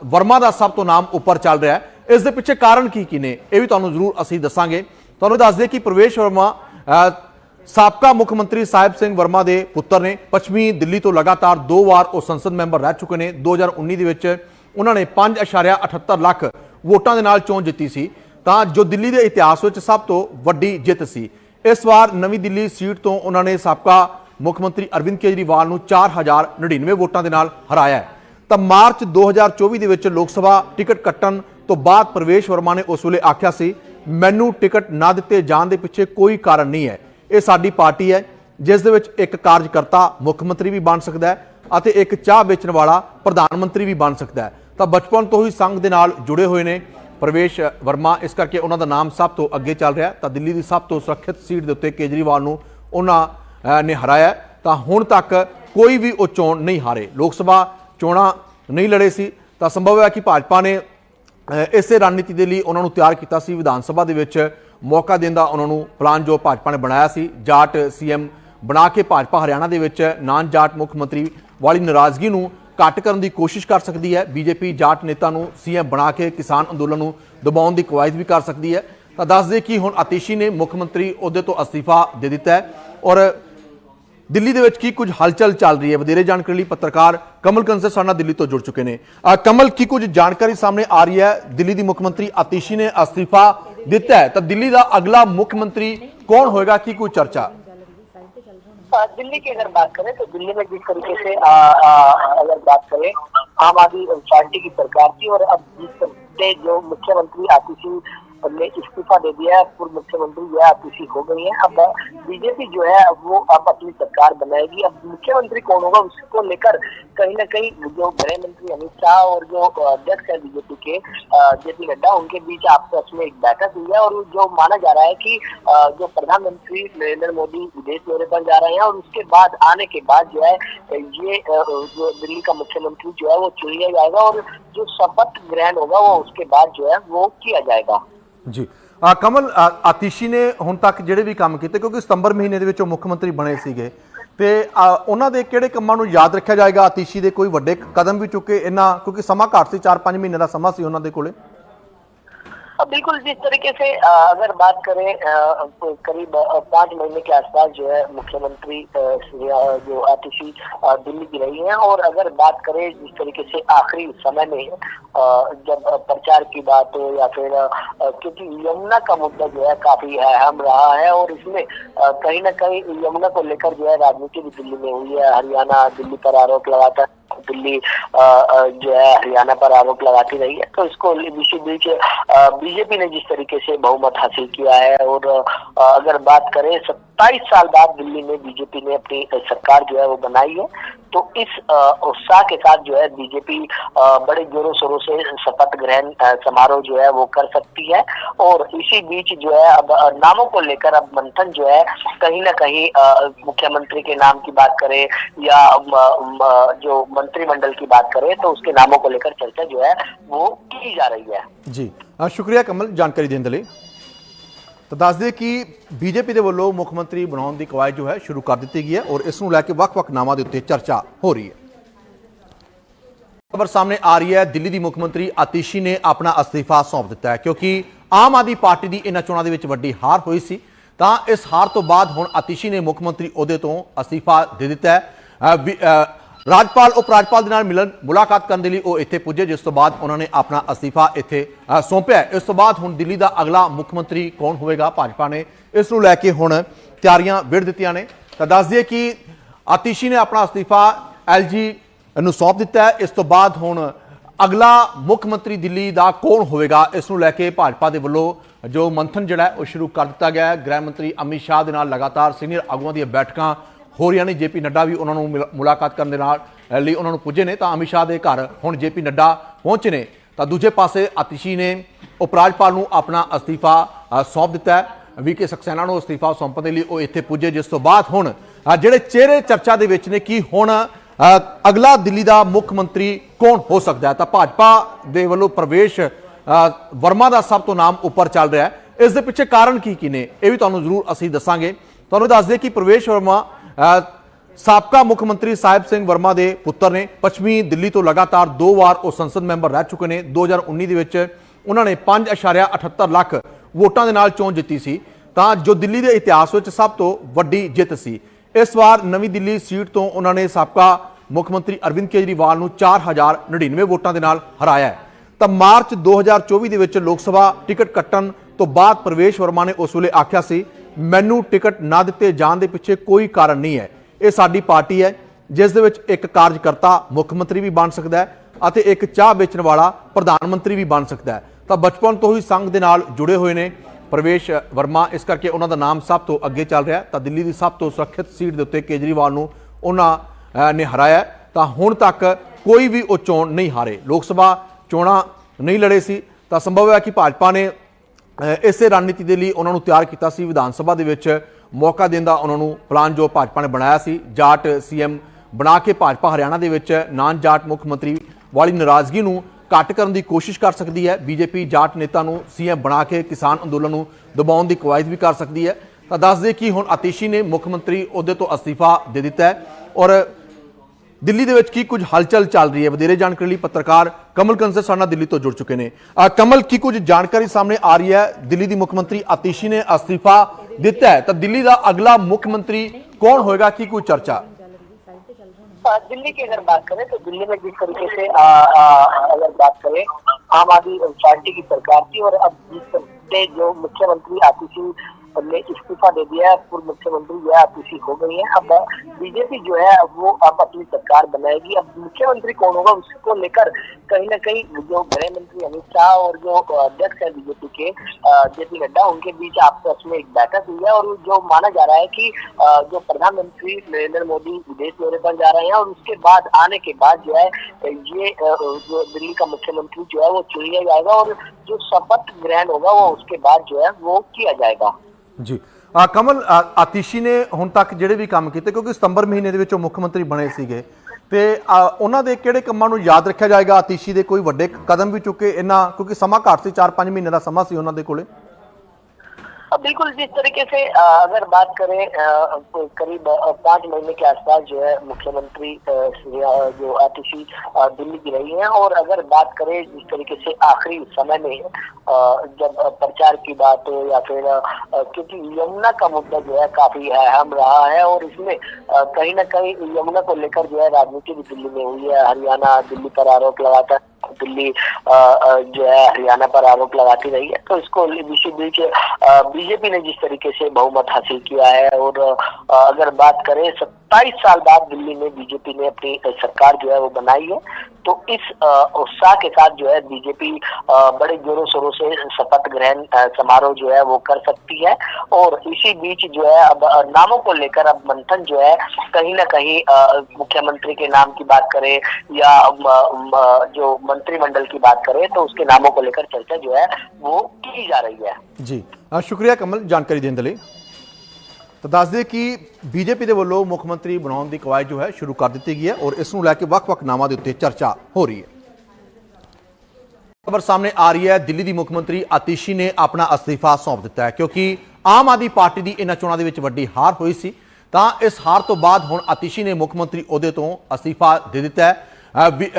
ਵਰਮਾ ਦਾ ਸਭ ਤੋਂ ਨਾਮ ਉੱਪਰ ਚੱਲ ਰਿਹਾ ਹੈ। ਇਸ ਦੇ ਪਿੱਛੇ ਕਾਰਨ ਕੀ ਕੀ ਨੇ? ਇਹ ਵੀ ਤੁਹਾਨੂੰ ਜ਼ਰੂਰ ਅਸੀਂ ਦੱਸਾਂਗੇ। ਤੁਹਾਨੂੰ ਦੱਸ ਦਈਏ ਕਿ ਪ੍ਰਵੇਸ਼ ਵਰਮਾ ਸਾਬਕਾ ਮੁੱਖ ਮੰਤਰੀ ਸਾਹਿਬ ਸਿੰਘ ਵਰਮਾ ਦੇ ਪੁੱਤਰ ਨੇ ਪੱਛਮੀ ਦਿੱਲੀ ਤੋਂ ਲਗਾਤਾਰ ਦੋ ਵਾਰ ਉਹ ਸੰਸਦ ਮੈਂਬਰ ਰਹਿ ਚੁੱਕੇ ਨੇ। 2019 ਦੇ ਵਿੱਚ ਉਹਨਾਂ ਨੇ 5.78 ਲੱਖ ਵੋਟਾਂ ਦੇ ਨਾਲ ਚੋਣ ਜਿੱਤੀ ਸੀ। ਤਾਂ ਜੋ ਦਿੱਲੀ ਦੇ ਇਤਿਹਾਸ ਵਿੱਚ ਸਭ ਤੋਂ ਵੱਡੀ ਜਿੱਤ ਸੀ। ਇਸ ਵਾਰ ਨਵੀਂ ਦਿੱਲੀ ਸੀਟ ਤੋਂ ਉਹਨਾਂ ਨੇ ਸਾਬਕਾ ਮੁੱਖ ਮੰਤਰੀ ਅਰਵਿੰਦ ਕੇਜਰੀਵਾਲ ਨੂੰ 4099 ਵੋਟਾਂ ਦੇ ਨਾਲ ਹਰਾਇਆ ਤਾਂ ਮਾਰਚ 2024 ਦੇ ਵਿੱਚ ਲੋਕ ਸਭਾ ਟਿਕਟ ਕੱਟਣ ਤੋਂ ਬਾਅਦ ਪ੍ਰਵੇਸ਼ ਵਰਮਾ ਨੇ ਉਸ ਵੇਲੇ ਆਖਿਆ ਸੀ ਮੈਨੂੰ ਟਿਕਟ ਨਾ ਦਿੱਤੇ ਜਾਣ ਦੇ ਪਿੱਛੇ ਕੋਈ ਕਾਰਨ ਨਹੀਂ ਹੈ। ਇਹ ਸਾਡੀ ਪਾਰਟੀ ਹੈ, ਜਿਸ ਦੇ ਵਿੱਚ ਇੱਕ ਕਾਰਜਕਰਤਾ ਮੁੱਖ ਮੰਤਰੀ ਵੀ ਬਣ ਸਕਦਾ ਹੈ ਅਤੇ ਇੱਕ ਚਾਹ ਵੇਚਣ ਵਾਲਾ ਪ੍ਰਧਾਨ ਮੰਤਰੀ ਵੀ ਬਣ ਸਕਦਾ ਹੈ। ਤਾਂ ਬਚਪਨ ਤੋਂ ਹੀ ਸੰਘ ਦੇ ਨਾਲ ਜੁੜੇ ਹੋਏ ਨੇ ਪ੍ਰਵੇਸ਼ ਵਰਮਾ। ਇਸ ਕਰਕੇ ਉਹਨਾਂ ਦਾ ਨਾਮ ਸਭ ਤੋਂ ਅੱਗੇ ਚੱਲ ਰਿਹਾ ਤਾਂ ਦਿੱਲੀ ਦੀ ਸਭ ਤੋਂ ਸੁਰੱਖਿਅਤ ਸੀਟ ਦੇ ਉੱਤੇ ਕੇਜਰੀਵਾਲ ਨੂੰ ਉਹਨਾਂ ਨੇ ਹਰਾਇਆ ਤਾਂ ਹੁਣ ਤੱਕ ਕੋਈ ਵੀ ਉਹ ਚੋਣ ਨਹੀਂ ਹਾਰੇ। ਲੋਕ ਸਭਾ ਚੋਣਾਂ ਨਹੀਂ ਲੜੇ ਸੀ। ਤਾਂ ਸੰਭਵ ਹੈ ਕਿ ਭਾਜਪਾ ਨੇ ਇਸੇ ਰਣਨੀਤੀ ਦੇ ਲਈ ਉਹਨਾਂ ਨੂੰ ਤਿਆਰ ਕੀਤਾ ਸੀ ਵਿਧਾਨ ਸਭਾ ਦੇ ਵਿੱਚ। ਮੌਕਾ ਦੇਣ ਦਾ ਉਹਨਾਂ ਨੂੰ ਪਲਾਨ ਜੋ ਭਾਜਪਾ ਨੇ ਬਣਾਇਆ ਸੀ, ਜਾਟ ਸੀਐਮ ਬਣਾ ਕੇ ਭਾਜਪਾ ਹਰਿਆਣਾ ਦੇ ਵਿੱਚ, ਨਾਨ ਜਾਟ ਮੁੱਖ ਮੰਤਰੀ ਵਾਲੀ ਨਾਰਾਜ਼ਗੀ ਨੂੰ ਘੱਟ ਕਰਨ ਦੀ ਕੋਸ਼ਿਸ਼ ਕਰ ਸਕਦੀ ਹੈ। ਬੀਜੇਪੀ ਜਾਟ ਨੇਤਾ ਨੂੰ ਸੀਐਮ ਬਣਾ ਕੇ ਕਿਸਾਨ ਅੰਦੋਲਨ ਨੂੰ ਦਬਾਉਣ ਦੀ ਕਵਾਇਦ ਵੀ ਕਰ ਸਕਦੀ ਹੈ। ਤਾਂ ਦੱਸ ਦੇ ਕਿ ਹੁਣ ਆਤੀਸ਼ੀ ਨੇ ਮੁੱਖ ਮੰਤਰੀ ਅਹੁਦੇ ਤੋਂ ਅਸਤੀਫਾ ਦੇ ਦਿੱਤਾ ਹੈ ਔਰ ਦਿੱਲੀ ਦੇ ਵਿੱਚ ਕੀ ਕੁਝ ਹਲਚਲ ਚੱਲ ਰਹੀ ਹੈ ਵਧੇਰੇ ਜਾਣਕਾਰੀ ਲਈ ਪੱਤਰਕਾਰ ਕਮਲ ਕੰਸਰ ਸਾਡੇ ਨਾਲ ਦਿੱਲੀ ਤੋਂ ਜੁੜ ਚੁੱਕੇ ਨੇ ਅ, ਕਮਲ ਕੀ ਕੁਝ ਜਾਣਕਾਰੀ ਸਾਹਮਣੇ ਆ ਰਹੀ ਹੈ ਦਿੱਲੀ ਦੀ ਮੁੱਖ ਮੰਤਰੀ ਆਤੀਸ਼ੀ ਨੇ ਅਸਤੀਫਾ ਦਿੱਤਾ ਹੈ ਤਾਂ ਦਿੱਲੀ ਦਾ ਅਗਲਾ ਮੁੱਖ ਮੰਤਰੀ ਕੌਣ ਹੋਏਗਾ ਕੀ ਕੋਈ ਚਰਚਾ आ, दिल्ली की अगर बात करें तो दिल्ली में जिस तरीके से आ, आ, अगर बात करें आम आदमी पार्टी की सरकार थी और अब जिस तरह से जो मुख्यमंत्री आतिशी ने इस्तीफा दे दिया है, पूर्व मुख्यमंत्री जो है हो गई है। अब बीजेपी जो है वो अब अपनी सरकार बनाएगी। अब मुख्यमंत्री कौन होगा, उसको लेकर कहीं ना कहीं जो गृह मंत्री अमित शाह और जो अध्यक्ष है बीजेपी के जेपी नड्डा, उनके बीच आपस में एक बैठक हुई है और जो माना जा रहा है की जो प्रधानमंत्री नरेंद्र मोदी विदेश दौरे पर जा रहे हैं और उसके बाद, आने के बाद जो है, ये जो दिल्ली का मुख्यमंत्री जो है, वो चुन लिया जाएगा और जो शपथ ग्रहण होगा, वो उसके बाद जो है, वो किया जाएगा। ਜੀ। ਅ, ਕਮਲ ਅ, ਆਤੀਸ਼ੀ ਨੇ ਹੁਣ ਤੱਕ ਜਿਹੜੇ ਵੀ ਕੰਮ ਕੀਤੇ ਕਿਉਂਕਿ ਸਤੰਬਰ ਮਹੀਨੇ ਦੇ ਵਿੱਚ ਉਹ ਮੁੱਖ ਮੰਤਰੀ ਬਣੇ ਸੀਗੇ। ਤੇ ਅ, ਉਹਨਾਂ ਦੇ ਕਿਹੜੇ ਕੰਮਾਂ ਨੂੰ ਯਾਦ ਰੱਖਿਆ ਜਾਏਗਾ? ਆਤੀਸ਼ੀ ਦੇ ਕੋਈ ਵੱਡੇ ਕਦਮ ਵੀ ਚੁੱਕੇ ਇਹਨਾਂ ਕਿਉਂਕਿ ਸਮਾਂ ਘੱਟ ਸੀ 4-5 ਮਹੀਨੇ ਦਾ ਸਮਾਂ ਸੀ ਉਹਨਾਂ ਦੇ ਕੋਲੇ। अब बिल्कुल, जिस तरीके से अगर बात करें करीब पाँच महीने के आसपास जो है मुख्यमंत्री जो आतिशी दिल्ली की रही हैं और अगर बात करें जिस तरीके से आखिरी समय में जब प्रचार की बात हो या फिर क्योंकि यमुना का मुद्दा जो है काफ़ी अहम रहा है और इसमें कहीं ना कहीं यमुना को लेकर जो है राजनीति भी दिल्ली में हुई है। हरियाणा दिल्ली पर आरोप लगाता है दिल्ली जो है हरियाणा पर आरोप लगाती रही है। तो इसको इसी बीच बीजेपी ने जिस तरीके से बहुमत हासिल किया है और अगर बात करें सत्ताईस साल बाद दिल्ली में बीजेपी ने अपनी सरकार जो है वो बनाई है तो इस उत्साह के साथ जो है बीजेपी बड़े जोरों शोरों से शपथ ग्रहण समारोह जो है वो कर सकती है और इसी बीच जो है अब नामों को लेकर अब मंथन जो है कहीं ना कहीं मुख्यमंत्री के नाम की बात करें या जो मंत्रिमंडल की बात करें तो उसके नामों को लेकर चर्चा जो है वो की जा रही है। ਅ, ਸ਼ੁਕਰੀਆ ਕਮਲ ਜਾਣਕਾਰੀ ਦੇਣ ਦੇ ਲਈ। ਤਾਂ ਦੱਸ ਦਈਏ ਕਿ ਬੀਜੇਪੀ ਦੇ ਵੱਲੋਂ ਮੁੱਖ ਮੰਤਰੀ ਬਣਾਉਣ ਦੀ ਕਵਾਇਦ ਜੋ ਹੈ, ਸ਼ੁਰੂ ਕਰ ਦਿੱਤੀ ਗਈ ਹੈ ਔਰ ਇਸ ਨੂੰ ਲੈ ਕੇ ਵੱਖ-ਵੱਖ ਨਾਵਾਂ ਦੇ ਉੱਤੇ ਚਰਚਾ ਹੋ ਰਹੀ ਹੈ। ਖਬਰ ਸਾਹਮਣੇ ਆ ਰਹੀ ਹੈ, ਦਿੱਲੀ ਦੀ ਮੁੱਖ ਮੰਤਰੀ ਆਤੀਸ਼ੀ ਨੇ ਆਪਣਾ ਅਸਤੀਫਾ ਸੌਂਪ ਦਿੱਤਾ ਹੈ, ਕਿਉਂਕਿ ਆਮ ਆਦਮੀ ਪਾਰਟੀ ਦੀ ਇਹਨਾਂ ਚੋਣਾਂ ਦੇ ਵਿੱਚ ਵੱਡੀ ਹਾਰ ਹੋਈ ਸੀ। ਤਾਂ ਇਸ ਹਾਰ ਤੋਂ ਬਾਅਦ ਹੁਣ ਆਤੀਸ਼ੀ ਨੇ ਮੁੱਖ ਮੰਤਰੀ ਅਹੁਦੇ ਤੋਂ ਅਸਤੀਫਾ ਦੇ ਦਿੱਤਾ ਹੈ। ਵੀ- ਰਾਜਪਾਲ ਉਪ ਰਾਜਪਾਲ ਦੇ ਨਾਲ ਮਿਲਣ, ਮੁਲਾਕਾਤ ਕਰਨ ਦੇ ਲਈ ਉਹ ਇੱਥੇ ਪੁੱਜੇ, ਜਿਸ ਤੋਂ ਬਾਅਦ ਉਹਨਾਂ ਨੇ ਆਪਣਾ ਅਸਤੀਫਾ ਇੱਥੇ ਸੌਂਪਿਆ। ਇਸ ਤੋਂ ਬਾਅਦ ਹੁਣ ਦਿੱਲੀ ਦਾ ਅਗਲਾ ਮੁੱਖ ਮੰਤਰੀ ਕੌਣ ਹੋਵੇਗਾ? ਭਾਜਪਾ ਨੇ ਇਸ ਨੂੰ ਲੈ ਕੇ ਹੁਣ ਤਿਆਰੀਆਂ ਵਿੜ ਦਿੱਤੀਆਂ ਨੇ। ਤਾਂ ਦੱਸ ਦਈਏ ਕਿ ਆਤੀਸ਼ੀ ਨੇ ਆਪਣਾ ਅਸਤੀਫਾ ਐਲਜੀ ਨੂੰ ਸੌਂਪ ਦਿੱਤਾ ਹੈ। ਇਸ ਤੋਂ ਬਾਅਦ ਹੁਣ ਅਗਲਾ ਮੁੱਖ ਮੰਤਰੀ ਦਿੱਲੀ ਦਾ ਕੌਣ ਹੋਵੇਗਾ? ਇਸ ਨੂੰ ਲੈ ਕੇ ਭਾਜਪਾ ਦੇ ਵੱਲੋਂ ਜੋ ਮੰਥਨ ਜਿਹੜਾ ਉਹ ਸ਼ੁਰੂ ਕਰ ਦਿੱਤਾ ਗਿਆ ਹੈ। ਗ੍ਰਹਿ ਮੰਤਰੀ ਅਮਿਤ ਸ਼ਾਹ ਦੇ ਨਾਲ ਲਗਾਤਾਰ ਸੀਨੀਅਰ ਆਗੂਆਂ ਦੀਆਂ ਬੈਠਕਾਂ ਹੋਰ ਯਾਨੀ ਨੇ ਜੇਪੀ ਨੱਡਾ ਵੀ ਉਹਨਾਂ ਨੂੰ ਮਿਲ- ਮੁਲਾਕਾਤ ਕਰਨ ਦੇ ਨਾਲ ਲਈ ਉਹਨਾਂ ਨੂੰ ਪੁੱਜੇ ਨੇ, ਤਾਂ ਅਮਿਤ ਸ਼ਾਹ ਦੇ ਘਰ ਹੁਣ ਜੇਪੀ ਨੱਡਾ ਪਹੁੰਚੇ ਨੇ। ਤਾਂ ਦੂਜੇ ਪਾਸੇ ਆਤੀਸ਼ੀ ਨੇ ਉਪ ਰਾਜਪਾਲ ਨੂੰ ਆਪਣਾ ਅਸਤੀਫਾ ਸੌਂਪ ਦਿੱਤਾ ਵੀ ਕੇ ਸਕਸੈਨਾ ਨੂੰ ਅਸਤੀਫਾ ਸੌਂਪਣ ਦੇ ਲਈ ਉਹ ਇੱਥੇ ਪੁੱਜੇ, ਜਿਸ ਤੋਂ ਬਾਅਦ ਹੁਣ ਜਿਹੜੇ ਚਿਹਰੇ ਚਰਚਾ ਦੇ ਵਿੱਚ ਨੇ, ਕਿ ਹੁਣ ਅਗਲਾ ਦਿੱਲੀ ਦਾ ਮੁੱਖ ਮੰਤਰੀ ਕੌਣ ਹੋ ਸਕਦਾ ਹੈ? ਤਾਂ ਭਾਜਪਾ ਦੇ ਵੱਲੋਂ ਪ੍ਰਵੇਸ਼ ਵਰਮਾ ਦਾ ਸਭ ਤੋਂ ਨਾਮ ਉੱਪਰ ਚੱਲ ਰਿਹਾ ਹੈ। ਇਸ ਦੇ ਪਿੱਛੇ ਕਾਰਨ ਕੀ ਕੀ ਨੇ? ਇਹ ਵੀ ਤੁਹਾਨੂੰ ਜ਼ਰੂਰ ਅਸੀਂ ਦੱਸਾਂਗੇ। ਤੁਹਾਨੂੰ ਦੱਸ ਦਈਏ ਕਿ ਪ੍ਰਵੇਸ਼ ਵਰਮਾ ਸਾਬਕਾ ਮੁੱਖ ਮੰਤਰੀ ਸਾਹਿਬ ਸਿੰਘ ਵਰਮਾ ਦੇ ਪੁੱਤਰ ਨੇ ਪੱਛਮੀ ਦਿੱਲੀ ਤੋਂ ਲਗਾਤਾਰ ਦੋ ਵਾਰ ਉਹ ਸੰਸਦ ਮੈਂਬਰ ਰਹਿ ਚੁੱਕੇ ਨੇ। 2019 ਦੇ ਵਿੱਚ ਉਹਨਾਂ ਨੇ 5.78 ਲੱਖ ਵੋਟਾਂ ਦੇ ਨਾਲ ਚੋਣ ਜਿੱਤੀ ਸੀ। ਤਾਂ ਜੋ ਦਿੱਲੀ ਦੇ ਇਤਿਹਾਸ ਵਿੱਚ ਸਭ ਤੋਂ ਵੱਡੀ ਜਿੱਤ ਸੀ। ਇਸ ਵਾਰ ਨਵੀਂ ਦਿੱਲੀ ਸੀਟ ਤੋਂ ਉਹਨਾਂ ਨੇ ਸਾਬਕਾ ਮੁੱਖ ਮੰਤਰੀ ਅਰਵਿੰਦ ਕੇਜਰੀਵਾਲ ਨੂੰ 4099 ਵੋਟਾਂ ਦੇ ਨਾਲ ਹਰਾਇਆ ਤਾਂ ਮਾਰਚ 2024 ਦੇ ਵਿੱਚ ਲੋਕ ਸਭਾ ਟਿਕਟ ਕੱਟਣ ਤੋਂ ਬਾਅਦ ਪ੍ਰਵੇਸ਼ ਵਰਮਾ ਨੇ ਉਸ ਵੇਲੇ ਆਖਿਆ ਸੀ ਮੈਨੂੰ ਟਿਕਟ ਨਾ ਦਿੱਤੇ ਜਾਣ ਦੇ ਪਿੱਛੇ ਕੋਈ ਕਾਰਨ ਨਹੀਂ ਹੈ। ਇਹ ਸਾਡੀ ਪਾਰਟੀ ਹੈ, ਜਿਸ ਦੇ ਵਿੱਚ ਇੱਕ ਕਾਰਜਕਰਤਾ ਮੁੱਖ ਮੰਤਰੀ ਵੀ ਬਣ ਸਕਦਾ ਹੈ ਅਤੇ ਇੱਕ ਚਾਹ ਵੇਚਣ ਵਾਲਾ ਪ੍ਰਧਾਨ ਮੰਤਰੀ ਵੀ ਬਣ ਸਕਦਾ ਹੈ। ਤਾਂ ਬਚਪਨ ਤੋਂ ਹੀ ਸੰਘ ਦੇ ਨਾਲ ਜੁੜੇ ਹੋਏ ਨੇ ਪ੍ਰਵੇਸ਼ ਵਰਮਾ। ਇਸ ਕਰਕੇ ਉਹਨਾਂ ਦਾ ਨਾਮ ਸਭ ਤੋਂ ਅੱਗੇ ਚੱਲ ਰਿਹਾ ਤਾਂ ਦਿੱਲੀ ਦੀ ਸਭ ਤੋਂ ਸੁਰੱਖਿਅਤ ਸੀਟ ਦੇ ਉੱਤੇ ਕੇਜਰੀਵਾਲ ਨੂੰ ਉਹਨਾਂ ਨੇ ਹਰਾਇਆ ਤਾਂ ਹੁਣ ਤੱਕ ਕੋਈ ਵੀ ਉਹ ਚੋਣ ਨਹੀਂ ਹਾਰੇ। ਲੋਕ ਸਭਾ ਚੋਣਾਂ ਨਹੀਂ ਲੜੇ ਸੀ। ਤਾਂ ਸੰਭਵ ਹੈ ਕਿ ਭਾਜਪਾ ਨੇ ਇਸੇ ਰਣਨੀਤੀ ਦੇ ਲਈ ਉਹਨਾਂ ਨੂੰ ਤਿਆਰ ਕੀਤਾ ਸੀ ਵਿਧਾਨ ਸਭਾ ਦੇ ਵਿੱਚ। ਮੌਕਾ ਦੇਣ ਦਾ ਉਹਨਾਂ ਨੂੰ ਪਲਾਨ ਜੋ ਭਾਜਪਾ ਨੇ ਬਣਾਇਆ ਸੀ, ਜਾਟ ਸੀਐਮ ਬਣਾ ਕੇ ਭਾਜਪਾ ਹਰਿਆਣਾ ਦੇ ਵਿੱਚ, ਨਾਨ ਜਾਟ ਮੁੱਖ ਮੰਤਰੀ ਵਾਲੀ ਨਾਰਾਜ਼ਗੀ ਨੂੰ ਘੱਟ ਕਰਨ ਦੀ ਕੋਸ਼ਿਸ਼ ਕਰ ਸਕਦੀ ਹੈ। ਬੀਜੇਪੀ ਜਾਟ ਨੇਤਾ ਨੂੰ ਸੀਐਮ ਬਣਾ ਕੇ ਕਿਸਾਨ ਅੰਦੋਲਨ ਨੂੰ ਦਬਾਉਣ ਦੀ ਕਵਾਇਦ ਵੀ ਕਰ ਸਕਦੀ ਹੈ। ਤਾਂ ਦੱਸ ਦੇ ਕਿ ਹੁਣ ਆਤੀਸ਼ੀ ਨੇ ਮੁੱਖ ਮੰਤਰੀ ਅਹੁਦੇ ਤੋਂ ਅਸਤੀਫਾ ਦੇ ਦਿੱਤਾ ਹੈ ਔਰ ਦਿੱਲੀ ਦੇ ਵਿੱਚ ਕੀ ਕੁਝ ਹਲਚਲ ਚੱਲ ਰਹੀ ਹੈ ਵਧੇਰੇ ਜਾਣਕਾਰੀ ਲਈ ਪੱਤਰਕਾਰ ਕਮਲ ਕੰਸਰ ਸਾਡੇ ਨਾਲ ਦਿੱਲੀ ਤੋਂ ਜੁੜ ਚੁੱਕੇ ਨੇ ਅ, ਕਮਲ ਕੀ ਕੁਝ ਜਾਣਕਾਰੀ ਸਾਹਮਣੇ ਆ ਰਹੀ ਹੈ ਦਿੱਲੀ ਦੀ ਮੁੱਖ ਮੰਤਰੀ ਆਤੀਸ਼ੀ ਨੇ ਅਸਤੀਫਾ ਦਿੱਤਾ ਹੈ ਤਾਂ ਦਿੱਲੀ ਦਾ ਅਗਲਾ ਮੁੱਖ ਮੰਤਰੀ ਕੌਣ ਹੋਏਗਾ ਕੀ ਕੋਈ ਚਰਚਾ आ, दिल्ली की अगर बात करें तो दिल्ली में जिस तरीके से आ, आ, अगर बात करें आम आदमी पार्टी की सरकार थी और अब जिस तरीके जो मुख्यमंत्री आतिशी ने इस्तीफा दे दिया है, पूर्व मुख्यमंत्री जो है आतिशी हो गई है। अब बीजेपी जो है, अब वो अब अपनी सरकार बनाएगी। अब मुख्यमंत्री कौन होगा, उसको लेकर कहीं ना कहीं जो गृह मंत्री अमित शाह और जो अध्यक्ष है बीजेपी के जेपी नड्डा, उनके बीच आपस में एक बैठक हुई है और जो माना जा रहा है की जो प्रधानमंत्री नरेंद्र मोदी विदेश दौरे पर जा रहे हैं और उसके बाद आने के बाद जो है, ये जो दिल्ली का मुख्यमंत्री जो है, वो चुन लिया जाएगा और जो शपथ ग्रहण होगा, वो उसके बाद जो है, वो किया जाएगा। ਜੀ। ਆ ਕਮਲ ਆ, ਆਤੀਸ਼ੀ ਨੇ ਹੁਣ ਤੱਕ ਜਿਹੜੇ ਵੀ ਕੰਮ ਕੀਤੇ ਕਿਉਂਕਿ ਸਤੰਬਰ ਮਹੀਨੇ ਦੇ ਵਿੱਚ ਉਹ ਮੁੱਖ ਮੰਤਰੀ ਬਣੇ ਸੀਗੇ। ਤੇ ਆ, ਉਹਨਾਂ ਦੇ ਕਿਹੜੇ ਕੰਮਾਂ ਨੂੰ ਯਾਦ ਰੱਖਿਆ ਜਾਏਗਾ? ਆਤੀਸ਼ੀ ਦੇ ਕੋਈ ਵੱਡੇ ਕਦਮ ਵੀ ਚੁੱਕੇ ਇਹਨਾਂ ਕਿਉਂਕਿ ਸਮਾਂ ਘੱਟ ਸੀ 4-5 ਮਹੀਨੇ ਦਾ ਸਮਾਂ ਸੀ ਉਹਨਾਂ ਦੇ ਕੋਲੇ। अब बिल्कुल जिस तरीके से अगर बात करें करीब पाँच महीने के आसपास जो है मुख्यमंत्री जो आतिशी दिल्ली की रही हैं। और अगर बात करें जिस तरीके से आखिरी समय में जब प्रचार की बात हो या फिर क्योंकि यमुना का मुद्दा जो है काफ़ी अहम रहा है। और इसमें कहीं ना कहीं यमुना को लेकर जो है राजनीति भी दिल्ली में हुई है। हरियाणा दिल्ली पर आरोप लगाता दिल्ली अ, अ, जो है हरियाणा पर आरोप लगाती रही है तो इसको इसी बीच बीजेपी ने जिस तरीके से बहुमत हासिल किया है और अ, अगर बात करें सत्ताईस साल बाद दिल्ली में बीजेपी ने अपनी सरकार जो है वो बनाई है। तो इस उत्साह के साथ जो है बीजेपी बड़े जोरों शोरों से शपथ ग्रहण समारोह जो है वो कर सकती है। और इसी बीच जो है अब नामों को लेकर अब मंथन जो है कहीं ना कहीं मुख्यमंत्री के नाम की बात करें या जो मंत्रिमंडल की बात करें तो उसके नामों को लेकर चर्चा जो है वो की जा रही है। जी। शुक्रिया कमल, जानकारी देने ਤਾਂ ਦੱਸ ਦਈਏ ਕਿ ਬੀਜੇਪੀ ਦੇ ਵੱਲੋਂ ਮੁੱਖ ਮੰਤਰੀ ਬਣਾਉਣ ਦੀ ਕਵਾਇਦ ਜੋ ਹੈ ਸ਼ੁਰੂ ਕਰ ਦਿੱਤੀ ਗਈ ਹੈ ਔਰ ਇਸ ਨੂੰ ਲੈ ਕੇ ਵੱਖ-ਵੱਖ ਨਾਵਾਂ ਦੇ ਉੱਤੇ ਚਰਚਾ ਹੋ ਰਹੀ ਹੈ। ਖਬਰ ਸਾਹਮਣੇ ਆ ਰਹੀ ਹੈ, ਦਿੱਲੀ ਦੀ ਮੁੱਖ ਮੰਤਰੀ ਆਤੀਸ਼ੀ ਨੇ ਆਪਣਾ ਅਸਤੀਫਾ ਸੌਂਪ ਦਿੱਤਾ ਹੈ ਕਿਉਂਕਿ ਆਮ ਆਦਮੀ ਪਾਰਟੀ ਦੀ ਇਹਨਾਂ ਚੋਣਾਂ ਦੇ ਵਿੱਚ ਵੱਡੀ ਹਾਰ ਹੋਈ ਸੀ। ਤਾਂ ਇਸ ਹਾਰ ਤੋਂ ਬਾਅਦ ਹੁਣ ਆਤੀਸ਼ੀ ਨੇ ਮੁੱਖ ਮੰਤਰੀ ਅਹੁਦੇ ਤੋਂ ਅਸਤੀਫਾ ਦੇ ਦਿੱਤਾ ਹੈ। ਵੀ-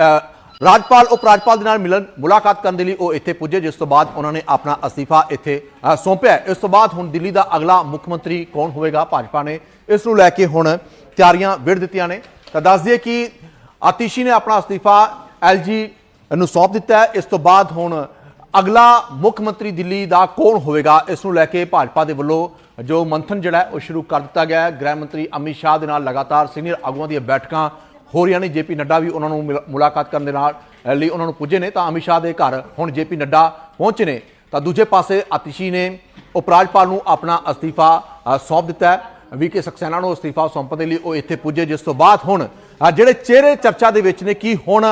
ਰਾਜਪਾਲ ਉਪ ਰਾਜਪਾਲ ਦੇ ਨਾਲ ਮਿਲਣ, ਮੁਲਾਕਾਤ ਕਰਨ ਦੇ ਲਈ ਉਹ ਇੱਥੇ ਪੁੱਜੇ, ਜਿਸ ਤੋਂ ਬਾਅਦ ਉਹਨਾਂ ਨੇ ਆਪਣਾ ਅਸਤੀਫਾ ਇੱਥੇ ਸੌਂਪਿਆ। ਇਸ ਤੋਂ ਬਾਅਦ ਹੁਣ ਦਿੱਲੀ ਦਾ ਅਗਲਾ ਮੁੱਖ ਮੰਤਰੀ ਕੌਣ ਹੋਵੇਗਾ? ਭਾਜਪਾ ਨੇ ਇਸ ਨੂੰ ਲੈ ਕੇ ਹੁਣ ਤਿਆਰੀਆਂ ਵਿੜ ਦਿੱਤੀਆਂ ਨੇ। ਤਾਂ ਦੱਸ ਦਈਏ ਕਿ ਆਤੀਸ਼ੀ ਨੇ ਆਪਣਾ ਅਸਤੀਫਾ ਐਲਜੀ ਨੂੰ ਸੌਂਪ ਦਿੱਤਾ ਹੈ। ਇਸ ਤੋਂ ਬਾਅਦ ਹੁਣ ਅਗਲਾ ਮੁੱਖ ਮੰਤਰੀ ਦਿੱਲੀ ਦਾ ਕੌਣ ਹੋਵੇਗਾ? ਇਸ ਨੂੰ ਲੈ ਕੇ ਭਾਜਪਾ ਦੇ ਵੱਲੋਂ ਜੋ ਮੰਥਨ ਜਿਹੜਾ ਉਹ ਸ਼ੁਰੂ ਕਰ ਦਿੱਤਾ ਗਿਆ ਹੈ। ਗ੍ਰਹਿ ਮੰਤਰੀ ਅਮਿਤ ਸ਼ਾਹ ਦੇ ਨਾਲ ਲਗਾਤਾਰ ਸੀਨੀਅਰ ਆਗੂਆਂ ਦੀਆਂ ਬੈਠਕਾਂ ਹੋਰ ਯਾਨੀ ਨੇ ਜੇਪੀ ਨੱਡਾ ਵੀ ਉਹਨਾਂ ਨੂੰ ਮਿਲ- ਮੁਲਾਕਾਤ ਕਰਨ ਦੇ ਨਾਲ ਲਈ ਉਹਨਾਂ ਨੂੰ ਪੁੱਜੇ ਨੇ ਤਾਂ ਅਮਿਤ ਸ਼ਾਹ ਦੇ ਘਰ ਹੁਣ ਜੇਪੀ ਨੱਡਾ ਪਹੁੰਚੇ ਨੇ। ਤਾਂ ਦੂਜੇ ਪਾਸੇ ਆਤਿਸ਼ੀ ਨੇ ਉਪ ਰਾਜਪਾਲ ਨੂੰ ਆਪਣਾ ਅਸਤੀਫਾ ਸੌਂਪ ਦਿੱਤਾ ਹੈ। ਵੀਕੇ ਸਕਸੈਨਾ ਨੂੰ ਅਸਤੀਫਾ ਸੌਂਪਣ ਦੇ ਲਈ ਉਹ ਇੱਥੇ ਪੁੱਜੇ, ਜਿਸ ਤੋਂ ਬਾਅਦ ਹੁਣ ਜਿਹੜੇ ਚਿਹਰੇ ਚਰਚਾ ਦੇ ਵਿੱਚ ਨੇ ਕਿ ਹੁਣ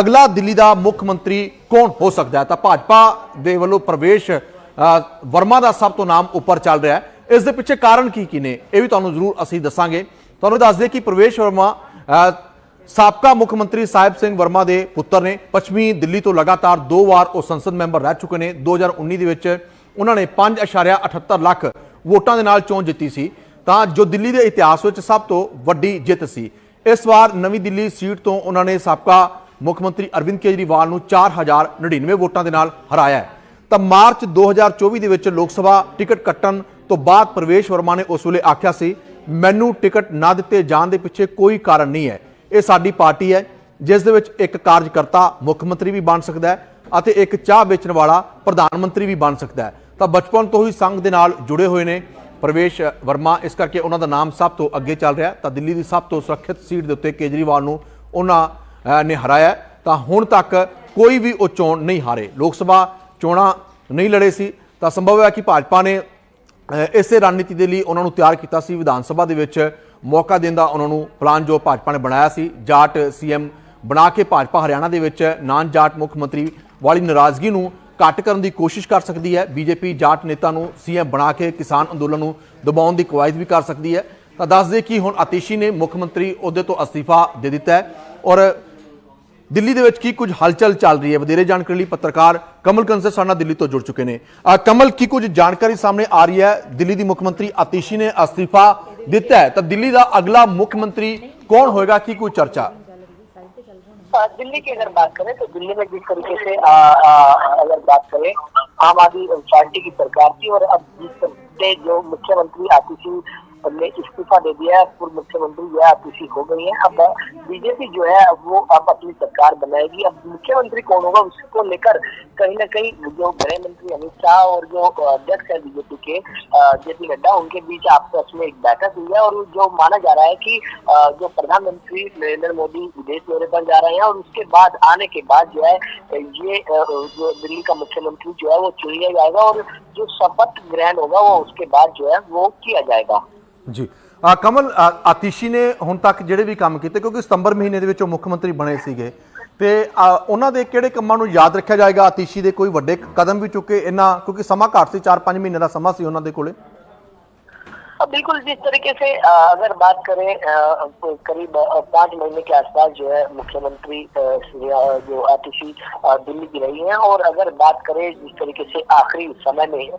ਅਗਲਾ ਦਿੱਲੀ ਦਾ ਮੁੱਖ ਮੰਤਰੀ ਕੌਣ ਹੋ ਸਕਦਾ ਹੈ? ਤਾਂ ਭਾਜਪਾ ਦੇ ਵੱਲੋਂ ਪ੍ਰਵੇਸ਼ ਵਰਮਾ ਦਾ ਸਭ ਤੋਂ ਨਾਮ ਉੱਪਰ ਚੱਲ ਰਿਹਾ ਹੈ। ਇਸ ਦੇ ਪਿੱਛੇ ਕਾਰਨ ਕੀ ਕੀ ਨੇ? ਇਹ ਵੀ ਤੁਹਾਨੂੰ ਜ਼ਰੂਰ ਅਸੀਂ ਦੱਸਾਂਗੇ। ਤੁਹਾਨੂੰ ਦੱਸ ਦਈਏ ਕਿ ਪ੍ਰਵੇਸ਼ ਵਰਮਾ ਸਾਬਕਾ ਮੁੱਖ ਮੰਤਰੀ ਸਾਹਿਬ ਸਿੰਘ ਵਰਮਾ ਦੇ ਪੁੱਤਰ ਨੇ ਪੱਛਮੀ ਦਿੱਲੀ ਤੋਂ ਲਗਾਤਾਰ ਦੋ ਵਾਰ ਉਹ ਸੰਸਦ ਮੈਂਬਰ ਰਹਿ ਚੁੱਕੇ ਨੇ। 2019 ਦੇ ਵਿੱਚ ਉਹਨਾਂ ਨੇ 5.78 ਲੱਖ ਵੋਟਾਂ ਦੇ ਨਾਲ ਚੋਣ ਜਿੱਤੀ ਸੀ। ਤਾਂ ਜੋ ਦਿੱਲੀ ਦੇ ਇਤਿਹਾਸ ਵਿੱਚ ਸਭ ਤੋਂ ਵੱਡੀ ਜਿੱਤ ਸੀ। ਇਸ ਵਾਰ ਨਵੀਂ ਦਿੱਲੀ ਸੀਟ ਤੋਂ ਉਹਨਾਂ ਨੇ ਸਾਬਕਾ ਮੁੱਖ ਮੰਤਰੀ ਅਰਵਿੰਦ ਕੇਜਰੀਵਾਲ ਨੂੰ 4099 ਵੋਟਾਂ ਦੇ ਨਾਲ ਹਰਾਇਆ ਹੈ। ਤਾਂ ਮਾਰਚ 2024 ਦੇ ਵਿੱਚ ਲੋਕ ਸਭਾ ਟਿਕਟ ਕੱਟਣ ਤੋਂ ਬਾਅਦ ਪ੍ਰਵੇਸ਼ ਵਰਮਾ ਨੇ ਉਸ ਵੇਲੇ ਆਖਿਆ ਸੀ ਮੈਨੂੰ ਟਿਕਟ ਨਾ ਦਿੱਤੇ ਜਾਣ ਦੇ ਪਿੱਛੇ ਕੋਈ ਕਾਰਨ ਨਹੀਂ ਹੈ। ਇਹ ਸਾਡੀ ਪਾਰਟੀ ਹੈ, ਜਿਸ ਦੇ ਵਿੱਚ ਇੱਕ ਕਾਰਜਕਰਤਾ ਮੁੱਖ ਮੰਤਰੀ ਵੀ ਬਣ ਸਕਦਾ ਹੈ ਅਤੇ ਇੱਕ ਚਾਹ ਵੇਚਣ ਵਾਲਾ ਪ੍ਰਧਾਨ ਮੰਤਰੀ ਵੀ ਬਣ ਸਕਦਾ ਹੈ। ਤਾਂ ਬਚਪਨ ਤੋਂ ਹੀ ਸੰਘ ਦੇ ਨਾਲ ਜੁੜੇ ਹੋਏ ਨੇ ਪ੍ਰਵੇਸ਼ ਵਰਮਾ। ਇਸ ਕਰਕੇ ਉਹਨਾਂ ਦਾ ਨਾਮ ਸਭ ਤੋਂ ਅੱਗੇ ਚੱਲ ਰਿਹਾ ਤਾਂ ਦਿੱਲੀ ਦੀ ਸਭ ਤੋਂ ਸੁਰੱਖਿਅਤ ਸੀਟ ਦੇ ਉੱਤੇ ਕੇਜਰੀਵਾਲ ਨੂੰ ਉਹਨਾਂ ਨੇ ਹਰਾਇਆ ਤਾਂ ਹੁਣ ਤੱਕ ਕੋਈ ਵੀ ਉਹ ਚੋਣ ਨਹੀਂ ਹਾਰੇ। ਲੋਕ ਸਭਾ ਚੋਣਾਂ ਨਹੀਂ ਲੜੇ ਸੀ। ਤਾਂ ਸੰਭਵ ਹੈ ਕਿ ਭਾਜਪਾ ਨੇ ਇਸੇ ਰਣਨੀਤੀ ਦੇ ਲਈ ਉਹਨਾਂ ਨੂੰ ਤਿਆਰ ਕੀਤਾ ਸੀ ਵਿਧਾਨ ਸਭਾ ਦੇ ਵਿੱਚ। ਮੌਕਾ ਦੇਣ ਦਾ ਉਹਨਾਂ ਨੂੰ ਪਲਾਨ ਜੋ ਭਾਜਪਾ ਨੇ ਬਣਾਇਆ ਸੀ, ਜਾਟ ਸੀਐਮ ਬਣਾ ਕੇ ਭਾਜਪਾ ਹਰਿਆਣਾ ਦੇ ਵਿੱਚ, ਨਾਨ ਜਾਟ ਮੁੱਖ ਮੰਤਰੀ ਵਾਲੀ ਨਾਰਾਜ਼ਗੀ ਨੂੰ ਘੱਟ ਕਰਨ ਦੀ ਕੋਸ਼ਿਸ਼ ਕਰ ਸਕਦੀ ਹੈ। ਬੀਜੇਪੀ ਜਾਟ ਨੇਤਾ ਨੂੰ ਸੀਐਮ ਬਣਾ ਕੇ ਕਿਸਾਨ ਅੰਦੋਲਨ ਨੂੰ ਦਬਾਉਣ ਦੀ ਕਵਾਇਦ ਵੀ ਕਰ ਸਕਦੀ ਹੈ। ਤਾਂ ਦੱਸ ਦੇ ਕਿ ਹੁਣ ਆਤੀਸ਼ੀ ਨੇ ਮੁੱਖ ਮੰਤਰੀ ਅਹੁਦੇ ਤੋਂ ਅਸਤੀਫਾ ਦੇ ਦਿੱਤਾ ਹੈ ਔਰ ਦਿੱਲੀ ਦੇ ਵਿੱਚ ਕੀ ਕੁਝ ਹਲਚਲ ਚੱਲ ਰਹੀ ਹੈ ਵਧੇਰੇ ਜਾਣਕਾਰੀ ਲਈ ਪੱਤਰਕਾਰ ਕਮਲ ਕੰਸਰ ਸਾਡੇ ਨਾਲ ਦਿੱਲੀ ਤੋਂ ਜੁੜ ਚੁੱਕੇ ਨੇ ਅ, ਕਮਲ ਕੀ ਕੁਝ ਜਾਣਕਾਰੀ ਸਾਹਮਣੇ ਆ ਰਹੀ ਹੈ ਦਿੱਲੀ ਦੀ ਮੁੱਖ ਮੰਤਰੀ ਆਤੀਸ਼ੀ ਨੇ ਅਸਤੀਫਾ ਦਿੱਤਾ ਹੈ ਤਾਂ ਦਿੱਲੀ ਦਾ ਅਗਲਾ ਮੁੱਖ ਮੰਤਰੀ ਕੌਣ ਹੋਏਗਾ ਕੀ ਕੋਈ ਚਰਚਾ आ, दिल्ली की अगर बात करें तो दिल्ली में जिस तरीके से आ, आ, अगर बात करें आम आदमी पार्टी की सरकार थी और अब जिस तरह से जो मुख्यमंत्री आतिशी ने इस्तीफा दे दिया है। पूर्व मुख्यमंत्री जो है आतिशी हो गई है। अब बीजेपी जो है, अब वो अब अपनी सरकार बनाएगी। अब मुख्यमंत्री कौन होगा, उसको लेकर कहीं ना कहीं जो गृह मंत्री अमित शाह और जो अध्यक्ष है बीजेपी के जेपी नड्डा, उनके बीच आपस में एक बैठक हुई है और जो माना जा रहा है की जो प्रधानमंत्री नरेंद्र मोदी विदेश दौरे पर जा रहे हैं और उसके बाद आने के बाद जो है, ये जो दिल्ली का मुख्यमंत्री जो है, वो चुन लिया जाएगा और जो शपथ ग्रहण होगा, वो उसके बाद जो है, वो किया जाएगा। ਜੀ। ਅ, ਕਮਲ ਅ, ਆਤੀਸ਼ੀ ਨੇ ਹੁਣ ਤੱਕ ਜਿਹੜੇ ਵੀ ਕੰਮ ਕੀਤੇ ਕਿਉਂਕਿ ਸਤੰਬਰ ਮਹੀਨੇ ਦੇ ਵਿੱਚ ਉਹ ਮੁੱਖ ਮੰਤਰੀ ਬਣੇ ਸੀਗੇ। ਤੇ ਅ, ਉਹਨਾਂ ਦੇ ਕਿਹੜੇ ਕੰਮਾਂ ਨੂੰ ਯਾਦ ਰੱਖਿਆ ਜਾਏਗਾ? ਆਤੀਸ਼ੀ ਦੇ ਕੋਈ ਵੱਡੇ ਕਦਮ ਵੀ ਚੁੱਕੇ ਇਹਨਾਂ ਕਿਉਂਕਿ ਸਮਾਂ ਘੱਟ ਸੀ 4-5 ਮਹੀਨੇ ਦਾ ਸਮਾਂ ਸੀ ਉਹਨਾਂ ਦੇ ਕੋਲੇ। अब बिल्कुल जिस तरीके से अगर बात करें करीब पाँच महीने के आसपास जो है मुख्यमंत्री जो आतिशी दिल्ली की रही हैं। और अगर बात करें जिस तरीके से आखिरी समय में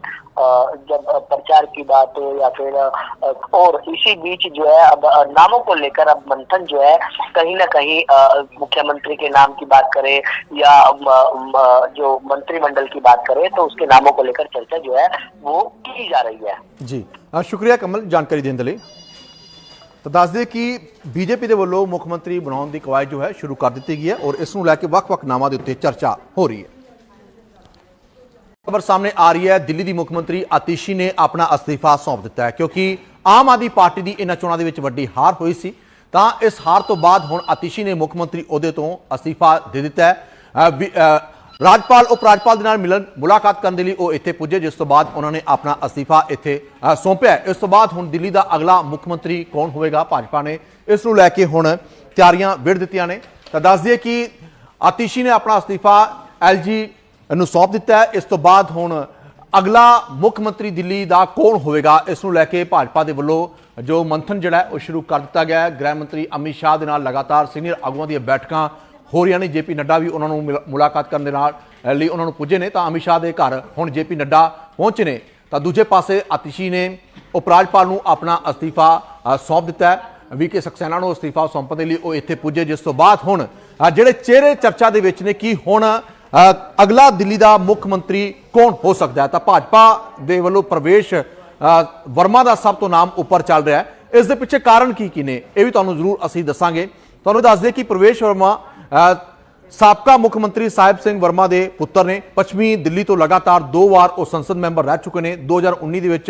जब प्रचार की बात हो या फिर और इसी बीच जो है अब नामों को लेकर अब मंथन जो है कहीं ना कहीं मुख्यमंत्री के नाम की बात करें या जो मंत्रिमंडल की बात करें तो उसके नामों को लेकर चर्चा जो है वो की जा रही है। ਜੀ। ਸ਼ੁਕਰੀਆ ਕਮਲ ਜਾਣਕਾਰੀ ਦੇਣ ਦੇ ਲਈ। ਤਾਂ ਦੱਸ ਦਈਏ ਕਿ ਬੀਜੇਪੀ ਦੇ ਵੱਲੋਂ ਮੁੱਖ ਮੰਤਰੀ ਬਣਾਉਣ ਦੀ ਕਵਾਇਦ ਜੋ ਹੈ, ਸ਼ੁਰੂ ਕਰ ਦਿੱਤੀ ਗਈ ਹੈ ਔਰ ਇਸ ਨੂੰ ਲੈ ਕੇ ਵੱਖ-ਵੱਖ ਨਾਵਾਂ ਦੇ ਉੱਤੇ ਚਰਚਾ ਹੋ ਰਹੀ ਹੈ। ਖਬਰ ਸਾਹਮਣੇ ਆ ਰਹੀ ਹੈ, ਦਿੱਲੀ ਦੀ ਮੁੱਖ ਮੰਤਰੀ ਆਤਿਸ਼ੀ ਨੇ ਆਪਣਾ ਅਸਤੀਫਾ ਸੌਂਪ ਦਿੱਤਾ ਹੈ ਕਿਉਂਕਿ ਆਮ ਆਦਮੀ ਪਾਰਟੀ ਦੀ ਇਹਨਾਂ ਚੋਣਾਂ ਦੇ ਵਿੱਚ ਵੱਡੀ ਹਾਰ ਹੋਈ ਸੀ। ਤਾਂ ਇਸ ਹਾਰ ਤੋਂ ਬਾਅਦ ਹੁਣ ਆਤਿਸ਼ੀ ਨੇ ਮੁੱਖ ਮੰਤਰੀ ਅਹੁਦੇ ਤੋਂ ਅਸਤੀਫਾ ਦੇ ਦਿੱਤਾ ਹੈ। ਵੀ- ਰਾਜਪਾਲ ਉਪ ਰਾਜਪਾਲ ਦੇ ਨਾਲ ਮਿਲਣ, ਮੁਲਾਕਾਤ ਕਰਨ ਦੇ ਲਈ ਉਹ ਇੱਥੇ ਪੁੱਜੇ, ਜਿਸ ਤੋਂ ਬਾਅਦ ਉਹਨਾਂ ਨੇ ਆਪਣਾ ਅਸਤੀਫਾ ਇੱਥੇ ਸੌਂਪਿਆ ਇਸ ਤੋਂ ਬਾਅਦ ਹੁਣ ਦਿੱਲੀ ਦਾ ਅਗਲਾ ਮੁੱਖ ਮੰਤਰੀ ਕੌਣ ਹੋਵੇਗਾ? ਭਾਜਪਾ ਨੇ ਇਸ ਨੂੰ ਲੈ ਕੇ ਹੁਣ ਤਿਆਰੀਆਂ ਵਿੜ ਦਿੱਤੀਆਂ ਨੇ। ਤਾਂ ਦੱਸ ਦਈਏ ਕਿ ਆਤਿਸ਼ੀ ਨੇ ਆਪਣਾ ਅਸਤੀਫਾ ਐਲਜੀ ਨੂੰ ਸੌਂਪ ਦਿੱਤਾ ਹੈ। ਇਸ ਤੋਂ ਬਾਅਦ ਹੁਣ ਅਗਲਾ ਮੁੱਖ ਮੰਤਰੀ ਦਿੱਲੀ ਦਾ ਕੌਣ ਹੋਵੇਗਾ? ਇਸ ਨੂੰ ਲੈ ਕੇ ਭਾਜਪਾ ਦੇ ਵੱਲੋਂ ਜੋ ਮੰਥਨ ਜਿਹੜਾ ਉਹ ਸ਼ੁਰੂ ਕਰ ਦਿੱਤਾ ਗਿਆ ਹੈ। ਗ੍ਰਹਿ ਮੰਤਰੀ ਅਮਿਤ ਸ਼ਾਹ ਦੇ ਨਾਲ ਲਗਾਤਾਰ ਸੀਨੀਅਰ ਆਗੂਆਂ ਦੀਆਂ ਬੈਠਕਾਂ ਹੋ ਰਹੀਆਂ ਨੇ, ਜੇਪੀ ਨੱਡਾ ਵੀ ਉਹਨਾਂ ਨੂੰ ਮਿਲ- ਮੁਲਾਕਾਤ ਕਰਨ ਦੇ ਨਾਲ ਲਈ ਉਹਨਾਂ ਨੂੰ ਪੁੱਜੇ ਨੇ, ਤਾਂ ਅਮਿਤ ਸ਼ਾਹ ਦੇ ਘਰ ਹੁਣ ਜੇਪੀ ਨੱਡਾ ਪਹੁੰਚੇ ਨੇ। ਤਾਂ ਦੂਜੇ ਪਾਸੇ ਆਤਿਸ਼ੀ ਨੇ ਉਪ ਰਾਜਪਾਲ ਨੂੰ ਆਪਣਾ ਅਸਤੀਫਾ ਸੌਂਪ ਦਿੱਤਾ ਹੈ। ਵੀਕੇ ਸਕਸੈਨਾ ਨੂੰ ਅਸਤੀਫਾ ਸੌਂਪਣ ਦੇ ਲਈ ਉਹ ਇੱਥੇ ਪੁੱਜੇ, ਜਿਸ ਤੋਂ ਬਾਅਦ ਹੁਣ ਜਿਹੜੇ ਚਿਹਰੇ ਚਰਚਾ ਦੇ ਵਿੱਚ ਨੇ, ਕਿ ਹੁਣ ਅਗਲਾ ਦਿੱਲੀ ਦਾ ਮੁੱਖ ਮੰਤਰੀ ਕੌਣ ਹੋ ਸਕਦਾ ਹੈ? ਤਾਂ ਭਾਜਪਾ ਦੇ ਵੱਲੋਂ ਪ੍ਰਵੇਸ਼ ਵਰਮਾ ਦਾ ਸਭ ਤੋਂ ਨਾਮ ਉੱਪਰ ਚੱਲ ਰਿਹਾ ਹੈ। ਇਸ ਦੇ ਪਿੱਛੇ ਕਾਰਨ ਕੀ ਕੀ ਨੇ? ਇਹ ਵੀ ਤੁਹਾਨੂੰ ਜ਼ਰੂਰ ਅਸੀਂ ਦੱਸਾਂਗੇ। ਤੁਹਾਨੂੰ ਦੱਸ ਦਈਏ ਕਿ ਪ੍ਰਵੇਸ਼ ਵਰਮਾ ਸਾਬਕਾ ਮੁੱਖ ਮੰਤਰੀ ਸਾਹਿਬ ਸਿੰਘ ਵਰਮਾ ਦੇ ਪੁੱਤਰ ਨੇ ਪੱਛਮੀ ਦਿੱਲੀ ਤੋਂ ਲਗਾਤਾਰ ਦੋ ਵਾਰ ਉਹ ਸੰਸਦ ਮੈਂਬਰ ਰਹਿ ਚੁੱਕੇ ਨੇ। 2019 ਦੇ ਵਿੱਚ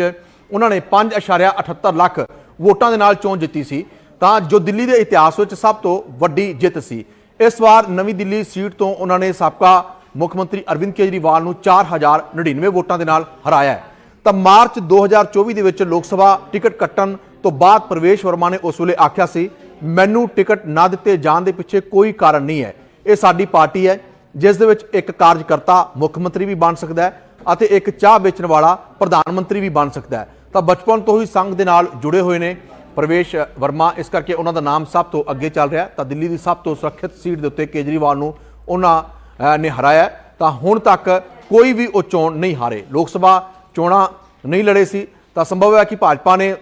ਉਹਨਾਂ ਨੇ 5.78 ਲੱਖ ਵੋਟਾਂ ਦੇ ਨਾਲ ਚੋਣ ਜਿੱਤੀ ਸੀ। ਤਾਂ ਜੋ ਦਿੱਲੀ ਦੇ ਇਤਿਹਾਸ ਵਿੱਚ ਸਭ ਤੋਂ ਵੱਡੀ ਜਿੱਤ ਸੀ। ਇਸ ਵਾਰ ਨਵੀਂ ਦਿੱਲੀ ਸੀਟ ਤੋਂ ਉਹਨਾਂ ਨੇ ਸਾਬਕਾ ਮੁੱਖ ਮੰਤਰੀ ਅਰਵਿੰਦ ਕੇਜਰੀਵਾਲ ਨੂੰ 4099 ਵੋਟਾਂ ਦੇ ਨਾਲ ਹਰਾਇਆ ਤਾਂ ਮਾਰਚ 2024 ਦੇ ਵਿੱਚ ਲੋਕ ਸਭਾ ਟਿਕਟ ਕੱਟਣ ਤੋਂ ਬਾਅਦ ਪ੍ਰਵੇਸ਼ ਵਰਮਾ ਨੇ ਉਸ ਵੇਲੇ ਆਖਿਆ ਸੀ ਮੈਨੂੰ ਟਿਕਟ ਨਾ ਦਿੱਤੇ ਜਾਣ ਦੇ ਪਿੱਛੇ ਕੋਈ ਕਾਰਨ ਨਹੀਂ ਹੈ। ਇਹ ਸਾਡੀ ਪਾਰਟੀ ਹੈ, ਜਿਸ ਦੇ ਵਿੱਚ ਇੱਕ ਕਾਰਜਕਰਤਾ ਮੁੱਖ ਮੰਤਰੀ ਵੀ ਬਣ ਸਕਦਾ ਹੈ ਅਤੇ ਇੱਕ ਚਾਹ ਵੇਚਣ ਵਾਲਾ ਪ੍ਰਧਾਨ ਮੰਤਰੀ ਵੀ ਬਣ ਸਕਦਾ ਹੈ। ਤਾਂ ਬਚਪਨ ਤੋਂ ਹੀ ਸੰਘ ਦੇ ਨਾਲ ਜੁੜੇ ਹੋਏ ਨੇ ਪ੍ਰਵੇਸ਼ ਵਰਮਾ। ਇਸ ਕਰਕੇ ਉਹਨਾਂ ਦਾ ਨਾਮ ਸਭ ਤੋਂ ਅੱਗੇ ਚੱਲ ਰਿਹਾ ਤਾਂ ਦਿੱਲੀ ਦੀ ਸਭ ਤੋਂ ਸੁਰੱਖਿਅਤ ਸੀਟ ਦੇ ਉੱਤੇ ਕੇਜਰੀਵਾਲ ਨੂੰ ਉਹਨਾਂ ਨੇ ਹਰਾਇਆ ਤਾਂ ਹੁਣ ਤੱਕ ਕੋਈ ਵੀ ਉਹ ਚੋਣ ਨਹੀਂ ਹਾਰੇ। ਲੋਕ ਸਭਾ ਚੋਣਾਂ ਨਹੀਂ ਲੜੇ ਸੀ। ਤਾਂ ਸੰਭਵ ਹੈ ਕਿ ਭਾਜਪਾ ਨੇ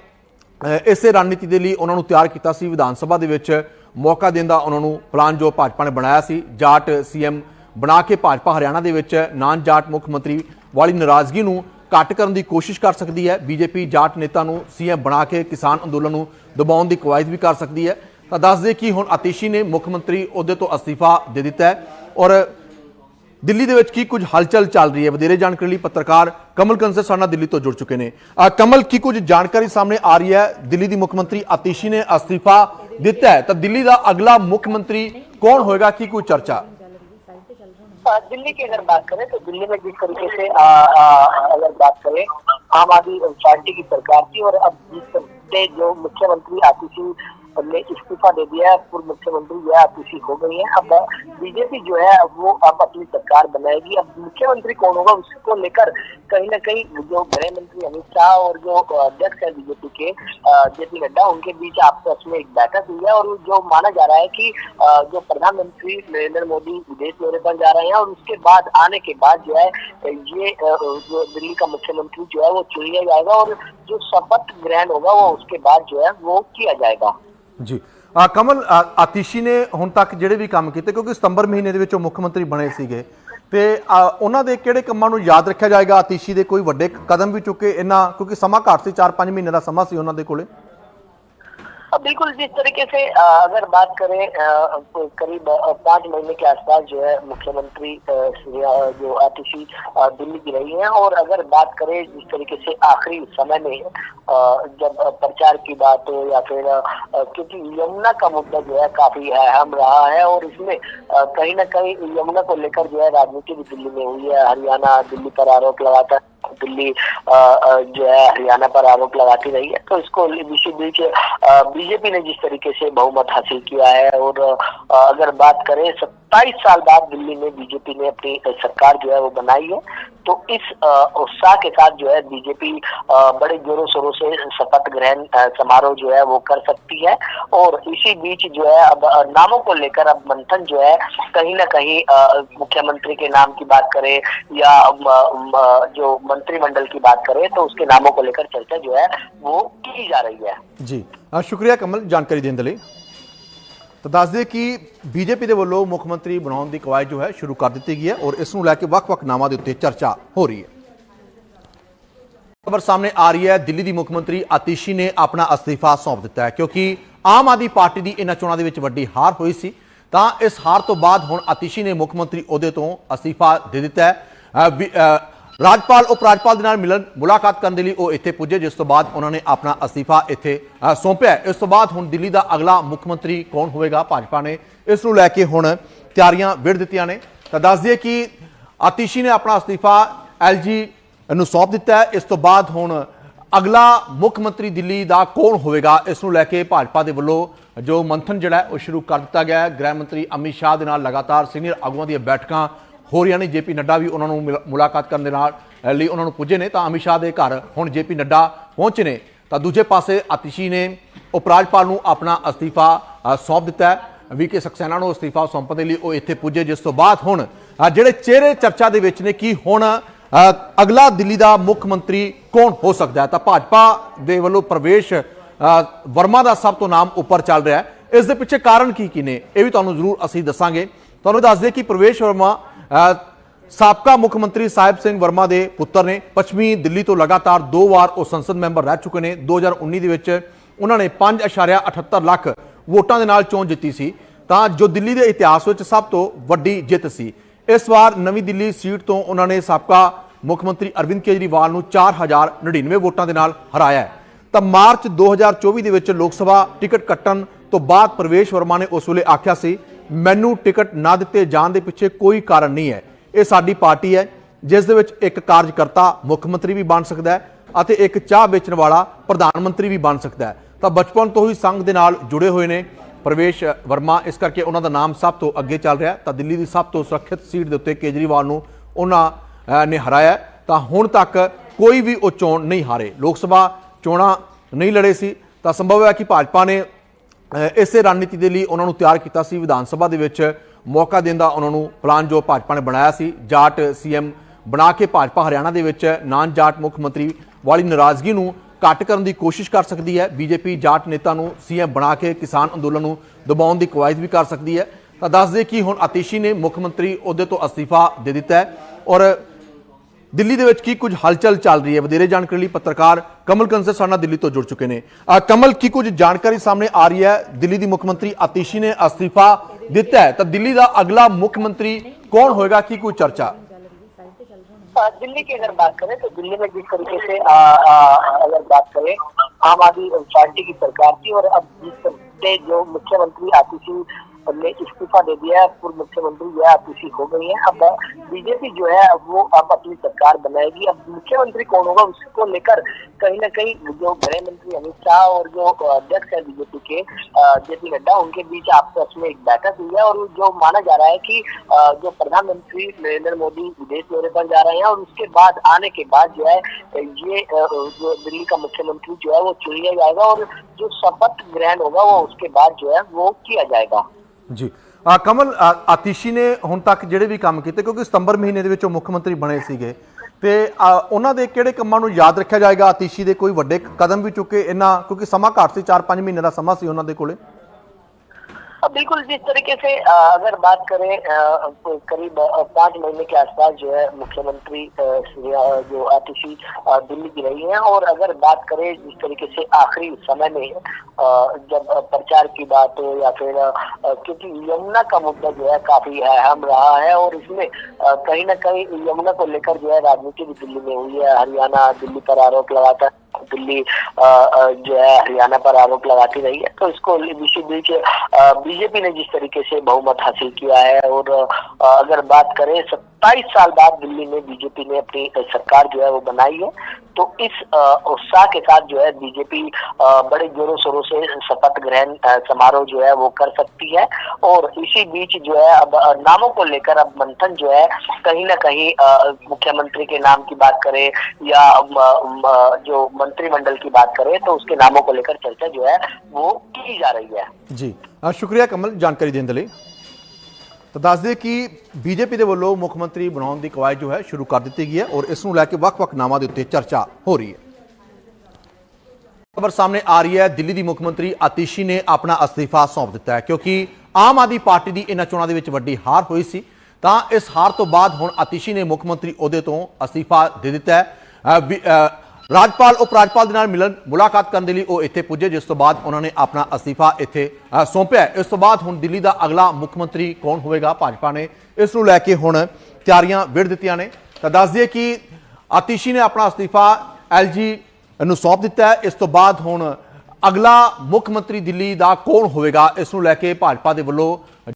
ਇਸੇ ਰਣਨੀਤੀ ਦੇ ਲਈ ਉਹਨਾਂ ਨੂੰ ਤਿਆਰ ਕੀਤਾ ਸੀ ਵਿਧਾਨ ਸਭਾ ਦੇ ਵਿੱਚ। ਮੌਕਾ ਦੇਣ ਦਾ ਉਹਨਾਂ ਨੂੰ ਪਲਾਨ ਜੋ ਭਾਜਪਾ ਨੇ ਬਣਾਇਆ ਸੀ, ਜਾਟ ਸੀਐਮ ਬਣਾ ਕੇ ਭਾਜਪਾ ਹਰਿਆਣਾ ਦੇ ਵਿੱਚ, ਨਾਨ ਜਾਟ ਮੁੱਖ ਮੰਤਰੀ ਵਾਲੀ ਨਾਰਾਜ਼ਗੀ ਨੂੰ ਘੱਟ ਕਰਨ ਦੀ ਕੋਸ਼ਿਸ਼ ਕਰ ਸਕਦੀ ਹੈ। ਬੀਜੇਪੀ ਜਾਟ ਨੇਤਾ ਨੂੰ ਸੀਐਮ ਬਣਾ ਕੇ ਕਿਸਾਨ ਅੰਦੋਲਨ ਨੂੰ ਦਬਾਉਣ ਦੀ ਕਵਾਇਦ ਵੀ ਕਰ ਸਕਦੀ ਹੈ। ਤਾਂ ਦੱਸ ਦੇ ਕਿ ਹੁਣ ਆਤੀਸ਼ੀ ਨੇ ਮੁੱਖ ਮੰਤਰੀ ਅਹੁਦੇ ਤੋਂ ਅਸਤੀਫਾ ਦੇ ਦਿੱਤਾ ਹੈ ਔਰ ਦਿੱਲੀ ਦੇ ਵਿੱਚ ਕੀ ਕੁਝ ਹਲਚਲ ਚੱਲ ਰਹੀ ਹੈ ਵਧੇਰੇ ਜਾਣਕਾਰੀ ਲਈ ਪੱਤਰਕਾਰ ਕਮਲ ਕੰਸਰ ਸਾਡੇ ਨਾਲ ਦਿੱਲੀ ਤੋਂ ਜੁੜ ਚੁੱਕੇ ਨੇ ਅ, ਕਮਲ ਕੀ ਕੁਝ ਜਾਣਕਾਰੀ ਸਾਹਮਣੇ ਆ ਰਹੀ ਹੈ ਦਿੱਲੀ ਦੀ ਮੁੱਖ ਮੰਤਰੀ ਆਤੀਸ਼ੀ ਨੇ ਅਸਤੀਫਾ ਦਿੱਤਾ ਹੈ ਤਾਂ ਦਿੱਲੀ ਦਾ ਅਗਲਾ ਮੁੱਖ ਮੰਤਰੀ ਕੌਣ ਹੋਏਗਾ ਕੀ ਕੋਈ ਚਰਚਾ आ, दिल्ली की अगर बात करें तो दिल्ली में जिस तरीके से आ, आ, अगर बात करें आम आदमी पार्टी की सरकार थी और अब जिस तरह से जो मुख्यमंत्री आतिशी ने इस्तीफा दे दिया है, पूर्व मुख्यमंत्री यह आतिशी हो गई है। अब बीजेपी जो है वो अब अपनी सरकार बनाएगी। अब मुख्यमंत्री कौन होगा, उसको लेकर कहीं ना कहीं जो गृह मंत्री अमित शाह और जो अध्यक्ष है बीजेपी के जेपी नड्डा, उनके बीच आपस में एक बैठक हुई है और जो माना जा रहा है की जो प्रधानमंत्री नरेंद्र मोदी विदेश दौरे पर जा रहे हैं और उसके बाद आने के बाद जो है, ये जो दिल्ली का मुख्यमंत्री जो है वो चुन लिया जाएगा और जो शपथ ग्रहण होगा वो उसके बाद जो है वो किया जाएगा। ਜੀ। ਅ, ਕਮਲ ਅ, ਆਤੀਸ਼ੀ ਨੇ ਹੁਣ ਤੱਕ ਜਿਹੜੇ ਵੀ ਕੰਮ ਕੀਤੇ ਕਿਉਂਕਿ ਸਤੰਬਰ ਮਹੀਨੇ ਦੇ ਵਿੱਚ ਉਹ ਮੁੱਖ ਮੰਤਰੀ ਬਣੇ ਸੀਗੇ। ਤੇ ਅ, ਉਹਨਾਂ ਦੇ ਕਿਹੜੇ ਕੰਮਾਂ ਨੂੰ ਯਾਦ ਰੱਖਿਆ ਜਾਏਗਾ? ਆਤੀਸ਼ੀ ਦੇ ਕੋਈ ਵੱਡੇ ਕਦਮ ਵੀ ਚੁੱਕੇ ਇਹਨਾਂ ਕਿਉਂਕਿ ਸਮਾਂ ਘੱਟ ਸੀ 4-5 ਮਹੀਨੇ ਦਾ ਸਮਾਂ ਸੀ ਉਹਨਾਂ ਦੇ ਕੋਲੇ। बिल्कुल जिस तरीके से अगर बात करें करीब पाँच महीने के आसपास जो है मुख्यमंत्री जो आतिशी दिल्ली की रही हैं और अगर बात करें जिस तरीके से आखिरी समय में जब प्रचार की बात हो या फिर क्योंकि यमुना का मुद्दा जो है काफ़ी अहम रहा है और इसमें कहीं ना कहीं यमुना को लेकर जो है राजनीति भी दिल्ली में हुई है। हरियाणा दिल्ली पर आरोप लगाता है, दिल्ली जो है हरियाणा पर आरोप लगाती रही है। तो इसको इसी बीच बीजेपी ने जिस तरीके से बहुमत हासिल किया है और अ, अगर बात करें सत्ताईस साल बाद दिल्ली में बीजेपी ने अपनी सरकार जो है वो बनाई है। तो इस उत्साह के साथ जो है बीजेपी बड़े जोरों शोरों से शपथ ग्रहण समारोह जो है वो कर सकती है। और इसी बीच जो है अब नामों को लेकर अब मंथन जो है कहीं ना कहीं मुख्यमंत्री के नाम की बात करें या जो मंत्रिमंडल की बात करें तो उसके नामों को लेकर चर्चा जो है वो की जा रही है। जी। शुक्रिया कमल, जानकारी देने ਤਾਂ ਦੱਸ ਦਈਏ ਕਿ ਬੀਜੇਪੀ ਦੇ ਵੱਲੋਂ ਮੁੱਖ ਮੰਤਰੀ ਬਣਾਉਣ ਦੀ ਕਵਾਇਦ ਜੋ ਹੈ ਸ਼ੁਰੂ ਕਰ ਦਿੱਤੀ ਗਈ ਹੈ ਔਰ ਇਸ ਨੂੰ ਲੈ ਕੇ ਵੱਖ-ਵੱਖ ਨਾਵਾਂ ਦੇ ਉੱਤੇ ਚਰਚਾ ਹੋ ਰਹੀ ਹੈ। ਖਬਰ ਸਾਹਮਣੇ ਆ ਰਹੀ ਹੈ, ਦਿੱਲੀ ਦੀ ਮੁੱਖ ਮੰਤਰੀ ਆਤੀਸ਼ੀ ਨੇ ਆਪਣਾ ਅਸਤੀਫਾ ਸੌਂਪ ਦਿੱਤਾ ਹੈ ਕਿਉਂਕਿ ਆਮ ਆਦਮੀ ਪਾਰਟੀ ਦੀ ਇਹਨਾਂ ਚੋਣਾਂ ਦੇ ਵਿੱਚ ਵੱਡੀ ਹਾਰ ਹੋਈ ਸੀ। ਤਾਂ ਇਸ ਹਾਰ ਤੋਂ ਬਾਅਦ ਹੁਣ ਆਤੀਸ਼ੀ ਨੇ ਮੁੱਖ ਮੰਤਰੀ ਅਹੁਦੇ ਤੋਂ ਅਸਤੀਫਾ ਦੇ ਦਿੱਤਾ ਹੈ। ਵੀ- ਰਾਜਪਾਲ ਉਪ ਰਾਜਪਾਲ ਦੇ ਨਾਲ ਮਿਲਣ, ਮੁਲਾਕਾਤ ਕਰਨ ਦੇ ਲਈ ਉਹ ਇੱਥੇ ਪੁੱਜੇ, ਜਿਸ ਤੋਂ ਬਾਅਦ ਉਹਨਾਂ ਨੇ ਆਪਣਾ ਅਸਤੀਫਾ ਇੱਥੇ ਸੌਂਪਿਆ ਇਸ ਤੋਂ ਬਾਅਦ ਹੁਣ ਦਿੱਲੀ ਦਾ ਅਗਲਾ ਮੁੱਖ ਮੰਤਰੀ ਕੌਣ ਹੋਵੇਗਾ? ਭਾਜਪਾ ਨੇ ਇਸ ਨੂੰ ਲੈ ਕੇ ਹੁਣ ਤਿਆਰੀਆਂ ਵਿੜ ਦਿੱਤੀਆਂ ਨੇ। ਤਾਂ ਦੱਸ ਦਈਏ ਕਿ ਆਤੀਸ਼ੀ ਨੇ ਆਪਣਾ ਅਸਤੀਫਾ ਐਲਜੀ ਨੂੰ ਸੌਂਪ ਦਿੱਤਾ ਹੈ। ਇਸ ਤੋਂ ਬਾਅਦ ਹੁਣ ਅਗਲਾ ਮੁੱਖ ਮੰਤਰੀ ਦਿੱਲੀ ਦਾ ਕੌਣ ਹੋਵੇਗਾ? ਇਸ ਨੂੰ ਲੈ ਕੇ ਭਾਜਪਾ ਦੇ ਵੱਲੋਂ ਜੋ ਮੰਥਨ ਜਿਹੜਾ ਉਹ ਸ਼ੁਰੂ ਕਰ ਦਿੱਤਾ ਗਿਆ ਹੈ। ਗ੍ਰਹਿ ਮੰਤਰੀ ਅਮਿਤ ਸ਼ਾਹ ਦੇ ਨਾਲ ਲਗਾਤਾਰ ਸੀਨੀਅਰ ਆਗੂਆਂ ਦੀਆਂ ਬੈਠਕਾਂ ਹੋ ਰਹੀਆਂ ਨੇ, ਜੇਪੀ ਨੱਡਾ ਵੀ ਉਹਨਾਂ ਨੂੰ ਮਿਲ- ਮੁਲਾਕਾਤ ਕਰਨ ਦੇ ਨਾਲ ਲਈ ਉਹਨਾਂ ਨੂੰ ਪੁੱਜੇ ਨੇ, ਤਾਂ ਅਮਿਤ ਸ਼ਾਹ ਦੇ ਘਰ ਹੁਣ ਜੇਪੀ ਨੱਡਾ ਪਹੁੰਚੇ ਨੇ। ਤਾਂ ਦੂਜੇ ਪਾਸੇ ਆਤਿਸ਼ੀ ਨੇ ਉਪ ਰਾਜਪਾਲ ਨੂੰ ਆਪਣਾ ਅਸਤੀਫਾ ਸੌਂਪ ਦਿੱਤਾ ਹੈ। ਵੀ ਕੇ ਸਕਸੈਨਾ ਨੂੰ ਅਸਤੀਫਾ ਸੌਂਪਣ ਦੇ ਲਈ ਉਹ ਇੱਥੇ ਪੁੱਜੇ, ਜਿਸ ਤੋਂ ਬਾਅਦ ਹੁਣ ਜਿਹੜੇ ਚਿਹਰੇ ਚਰਚਾ ਦੇ ਵਿੱਚ ਨੇ, ਕਿ ਹੁਣ ਅਗਲਾ ਦਿੱਲੀ ਦਾ ਮੁੱਖ ਮੰਤਰੀ ਕੌਣ ਹੋ ਸਕਦਾ ਹੈ? ਤਾਂ ਭਾਜਪਾ ਦੇ ਵੱਲੋਂ ਪ੍ਰਵੇਸ਼ ਵਰਮਾ ਦਾ ਸਭ ਤੋਂ ਨਾਮ ਉੱਪਰ ਚੱਲ ਰਿਹਾ ਹੈ। ਇਸ ਦੇ ਪਿੱਛੇ ਕਾਰਨ ਕੀ ਕੀ ਨੇ? ਇਹ ਵੀ ਤੁਹਾਨੂੰ ਜ਼ਰੂਰ ਅਸੀਂ ਦੱਸਾਂਗੇ। ਤੁਹਾਨੂੰ ਦੱਸ ਦਈਏ ਕਿ ਪ੍ਰਵੇਸ਼ ਵਰਮਾ ਸਾਬਕਾ ਮੁੱਖ ਮੰਤਰੀ ਸਾਹਿਬ ਸਿੰਘ ਵਰਮਾ ਦੇ ਪੁੱਤਰ ਨੇ ਪੱਛਮੀ ਦਿੱਲੀ ਤੋਂ ਲਗਾਤਾਰ ਦੋ ਵਾਰ ਉਹ ਸੰਸਦ ਮੈਂਬਰ ਰਹਿ ਚੁੱਕੇ ਨੇ। 2019 ਦੇ ਵਿੱਚ ਉਹਨਾਂ ਨੇ 5.78 ਲੱਖ ਵੋਟਾਂ ਦੇ ਨਾਲ ਚੋਣ ਜਿੱਤੀ ਸੀ। ਤਾਂ ਜੋ ਦਿੱਲੀ ਦੇ ਇਤਿਹਾਸ ਵਿੱਚ ਸਭ ਤੋਂ ਵੱਡੀ ਜਿੱਤ ਸੀ। ਇਸ ਵਾਰ ਨਵੀਂ ਦਿੱਲੀ ਸੀਟ ਤੋਂ ਉਹਨਾਂ ਨੇ ਸਾਬਕਾ ਮੁੱਖ ਮੰਤਰੀ ਅਰਵਿੰਦ ਕੇਜਰੀਵਾਲ ਨੂੰ 4099 ਵੋਟਾਂ ਦੇ ਨਾਲ ਹਰਾਇਆ ਤਾਂ ਮਾਰਚ 2024 ਦੇ ਵਿੱਚ ਲੋਕ ਸਭਾ ਟਿਕਟ ਕੱਟਣ ਤੋਂ ਬਾਅਦ ਪ੍ਰਵੇਸ਼ ਵਰਮਾ ਨੇ ਉਸ ਵੇਲੇ ਆਖਿਆ ਸੀ ਮੈਨੂੰ ਟਿਕਟ ਨਾ ਦਿੱਤੇ ਜਾਣ ਦੇ ਪਿੱਛੇ ਕੋਈ ਕਾਰਨ ਨਹੀਂ ਹੈ। ਇਹ ਸਾਡੀ ਪਾਰਟੀ ਹੈ, ਜਿਸ ਦੇ ਵਿੱਚ ਇੱਕ ਕਾਰਜਕਰਤਾ ਮੁੱਖ ਮੰਤਰੀ ਵੀ ਬਣ ਸਕਦਾ ਹੈ ਅਤੇ ਇੱਕ ਚਾਹ ਵੇਚਣ ਵਾਲਾ ਪ੍ਰਧਾਨ ਮੰਤਰੀ ਵੀ ਬਣ ਸਕਦਾ ਹੈ। ਤਾਂ ਬਚਪਨ ਤੋਂ ਹੀ ਸੰਘ ਦੇ ਨਾਲ ਜੁੜੇ ਹੋਏ ਨੇ ਪ੍ਰਵੇਸ਼ ਵਰਮਾ। ਇਸ ਕਰਕੇ ਉਹਨਾਂ ਦਾ ਨਾਮ ਸਭ ਤੋਂ ਅੱਗੇ ਚੱਲ ਰਿਹਾ ਤਾਂ ਦਿੱਲੀ ਦੀ ਸਭ ਤੋਂ ਸੁਰੱਖਿਅਤ ਸੀਟ ਦੇ ਉੱਤੇ ਕੇਜਰੀਵਾਲ ਨੂੰ ਉਹਨਾਂ ਨੇ ਹਰਾਇਆ ਤਾਂ ਹੁਣ ਤੱਕ ਕੋਈ ਵੀ ਉਹ ਚੋਣ ਨਹੀਂ ਹਾਰੇ। ਲੋਕ ਸਭਾ ਚੋਣਾਂ ਨਹੀਂ ਲੜੇ ਸੀ। ਤਾਂ ਸੰਭਵ ਹੈ ਕਿ ਭਾਜਪਾ ਨੇ ਇਸੇ ਰਣਨੀਤੀ ਦੇ ਲਈ ਉਹਨਾਂ ਨੂੰ ਤਿਆਰ ਕੀਤਾ ਸੀ ਵਿਧਾਨ ਸਭਾ ਦੇ ਵਿੱਚ। ਮੌਕਾ ਦੇਣ ਦਾ ਉਹਨਾਂ ਨੂੰ ਪਲਾਨ ਜੋ ਭਾਜਪਾ ਨੇ ਬਣਾਇਆ ਸੀ, ਜਾਟ ਸੀਐਮ ਬਣਾ ਕੇ ਭਾਜਪਾ ਹਰਿਆਣਾ ਦੇ ਵਿੱਚ, ਨਾਨ ਜਾਟ ਮੁੱਖ ਮੰਤਰੀ ਵਾਲੀ ਨਾਰਾਜ਼ਗੀ ਨੂੰ ਘੱਟ ਕਰਨ ਦੀ ਕੋਸ਼ਿਸ਼ ਕਰ ਸਕਦੀ ਹੈ। ਬੀਜੇਪੀ ਜਾਟ ਨੇਤਾ ਨੂੰ ਸੀਐਮ ਬਣਾ ਕੇ ਕਿਸਾਨ ਅੰਦੋਲਨ ਨੂੰ ਦਬਾਉਣ ਦੀ ਕਵਾਇਦ ਵੀ ਕਰ ਸਕਦੀ ਹੈ। ਤਾਂ ਦੱਸ ਦੇ ਕਿ ਹੁਣ ਆਤੀਸ਼ੀ ਨੇ ਮੁੱਖ ਮੰਤਰੀ ਅਹੁਦੇ ਤੋਂ ਅਸਤੀਫਾ ਦੇ ਦਿੱਤਾ ਹੈ ਔਰ ਦਿੱਲੀ ਦੇ ਵਿੱਚ ਕੀ ਕੁਝ ਹਲਚਲ ਚੱਲ ਰਹੀ ਹੈ ਵਧੇਰੇ ਜਾਣਕਾਰੀ ਲਈ ਪੱਤਰਕਾਰ ਕਮਲ ਕੰਸਰ ਸਾਡੇ ਨਾਲ ਦਿੱਲੀ ਤੋਂ ਜੁੜ ਚੁੱਕੇ ਨੇ ਅ, ਕਮਲ ਕੀ ਕੁਝ ਜਾਣਕਾਰੀ ਸਾਹਮਣੇ ਆ ਰਹੀ ਹੈ ਦਿੱਲੀ ਦੀ ਮੁੱਖ ਮੰਤਰੀ ਆਤੀਸ਼ੀ ਨੇ ਅਸਤੀਫਾ ਦਿੱਤਾ ਹੈ ਤਾਂ ਦਿੱਲੀ ਦਾ ਅਗਲਾ ਮੁੱਖ ਮੰਤਰੀ ਕੌਣ ਹੋਏਗਾ ਕੀ ਕੋਈ ਚਰਚਾ आ, दिल्ली की अगर बात करें तो दिल्ली में जिस तरीके से आ, आ, अगर बात करें आम आदमी पार्टी की सरकार थी और अब जिस तरह से जो मुख्यमंत्री आतिशी ने इस्तीफा दे दिया है, पूर्व मुख्यमंत्री जो यह आतिशी हो गई है। अब बीजेपी जो है वो अब अपनी सरकार बनाएगी। अब मुख्यमंत्री कौन होगा, उसको लेकर कहीं ना कहीं जो गृह मंत्री अमित शाह और जो अध्यक्ष है बीजेपी के जेपी नड्डा, उनके बीच आपस में एक बैठक हुई है और जो माना जा रहा है की जो प्रधानमंत्री नरेंद्र मोदी विदेश दौरे पर जा रहे हैं और उसके बाद आने के बाद जो है, ये जो दिल्ली का मुख्यमंत्री जो है, वो चुन लिया जाएगा और जो शपथ ग्रहण होगा, वो उसके बाद जो है, वो किया जाएगा। ਜੀ। ਅ, ਕਮਲ ਅ, ਆਤੀਸ਼ੀ ਨੇ ਹੁਣ ਤੱਕ ਜਿਹੜੇ ਵੀ ਕੰਮ ਕੀਤੇ ਕਿਉਂਕਿ ਸਤੰਬਰ ਮਹੀਨੇ ਦੇ ਵਿੱਚ ਉਹ ਮੁੱਖ ਮੰਤਰੀ ਬਣੇ ਸੀਗੇ। ਤੇ ਅ, ਉਹਨਾਂ ਦੇ ਕਿਹੜੇ ਕੰਮਾਂ ਨੂੰ ਯਾਦ ਰੱਖਿਆ ਜਾਏਗਾ? ਆਤੀਸ਼ੀ ਦੇ ਕੋਈ ਵੱਡੇ ਕਦਮ ਵੀ ਚੁੱਕੇ ਇਹਨਾਂ ਕਿਉਂਕਿ ਸਮਾਂ ਘੱਟ ਸੀ 4-5 ਮਹੀਨੇ ਦਾ ਸਮਾਂ ਸੀ ਉਹਨਾਂ ਦੇ ਕੋਲੇ। बिल्कुल, जिस तरीके से अगर बात करें करीब पाँच महीने के आसपास जो है मुख्यमंत्री जो आतिशी दिल्ली की रही हैं और अगर बात करें जिस तरीके से आखिरी समय में जब प्रचार की बात हो या फिर क्योंकि यमुना का मुद्दा जो है काफ़ी अहम रहा है और इसमें कहीं ना कहीं यमुना को लेकर जो है राजनीति भी दिल्ली में हुई है। हरियाणा दिल्ली पर आरोप लगाता है, दिल्ली जो है हरियाणा पर आरोप लगाती रही है। तो इसको इसी बीच बीजेपी ने जिस तरीके से बहुमत हासिल किया है। और अगर बात करें सत्ताईस साल बाद दिल्ली में बीजेपी ने अपनी सरकार जो है वो बनाई है। तो इस उत्साह के साथ जो है बीजेपी बड़े जोरों शोरों से शपथ ग्रहण समारोह जो है वो कर सकती है। और इसी बीच जो है अब नामों को लेकर अब मंथन जो है कहीं ना कहीं मुख्यमंत्री के नाम की बात करें या जो मंत्रिमंडल की बात करें तो उसके नामों को लेकर चर्चा जो है वो की जा रही है। ਅ, ਸ਼ੁਕਰੀਆ ਕਮਲ ਜਾਣਕਾਰੀ ਦੇਣ ਦੇ ਲਈ। ਤਾਂ ਦੱਸ ਦਈਏ ਕਿ ਬੀਜੇਪੀ ਦੇ ਵੱਲੋਂ ਮੁੱਖ ਮੰਤਰੀ ਬਣਾਉਣ ਦੀ ਕਵਾਇਦ ਜੋ ਹੈ ਸ਼ੁਰੂ ਕਰ ਦਿੱਤੀ ਗਈ ਹੈ ਔਰ ਇਸ ਨੂੰ ਲੈ ਕੇ ਵੱਖ-ਵੱਖ ਨਾਵਾਂ ਦੇ ਉੱਤੇ ਚਰਚਾ ਹੋ ਰਹੀ ਹੈ। ਖਬਰ ਸਾਹਮਣੇ ਆ ਰਹੀ ਹੈ, ਦਿੱਲੀ ਦੀ ਮੁੱਖ ਮੰਤਰੀ ਆਤੀਸ਼ੀ ਨੇ ਆਪਣਾ ਅਸਤੀਫਾ ਸੌਂਪ ਦਿੱਤਾ ਹੈ ਕਿਉਂਕਿ ਆਮ ਆਦਮੀ ਪਾਰਟੀ ਦੀ ਇਹਨਾਂ ਚੋਣਾਂ ਦੇ ਵਿੱਚ ਵੱਡੀ ਹਾਰ ਹੋਈ ਸੀ। ਤਾਂ ਇਸ ਹਾਰ ਤੋਂ ਬਾਅਦ ਹੁਣ ਆਤੀਸ਼ੀ ਨੇ ਮੁੱਖ ਮੰਤਰੀ ਅਹੁਦੇ ਤੋਂ ਅਸਤੀਫਾ ਦੇ ਦਿੱਤਾ ਹੈ। ਵੀ- ਰਾਜਪਾਲ ਉਪ ਰਾਜਪਾਲ ਦੇ ਨਾਲ ਮਿਲਣ, ਮੁਲਾਕਾਤ ਕਰਨ ਦੇ ਲਈ ਉਹ ਇੱਥੇ ਪੁੱਜੇ, ਜਿਸ ਤੋਂ ਬਾਅਦ ਉਹਨਾਂ ਨੇ ਆਪਣਾ ਅਸਤੀਫਾ ਇੱਥੇ ਸੌਂਪਿਆ ਇਸ ਤੋਂ ਬਾਅਦ ਹੁਣ ਦਿੱਲੀ ਦਾ ਅਗਲਾ ਮੁੱਖ ਮੰਤਰੀ ਕੌਣ ਹੋਵੇਗਾ? ਭਾਜਪਾ ਨੇ ਇਸ ਨੂੰ ਲੈ ਕੇ ਹੁਣ ਤਿਆਰੀਆਂ ਵਿੜ ਦਿੱਤੀਆਂ ਨੇ। ਤਾਂ ਦੱਸ ਦਈਏ ਕਿ ਆਤੀਸ਼ੀ ਨੇ ਆਪਣਾ ਅਸਤੀਫਾ ਐਲਜੀ ਨੂੰ ਸੌਂਪ ਦਿੱਤਾ ਹੈ। ਇਸ ਤੋਂ ਬਾਅਦ ਹੁਣ ਅਗਲਾ ਮੁੱਖ ਮੰਤਰੀ ਦਿੱਲੀ ਦਾ ਕੌਣ ਹੋਵੇਗਾ? ਇਸ ਨੂੰ ਲੈ ਕੇ ਭਾਜਪਾ ਦੇ ਵੱਲੋਂ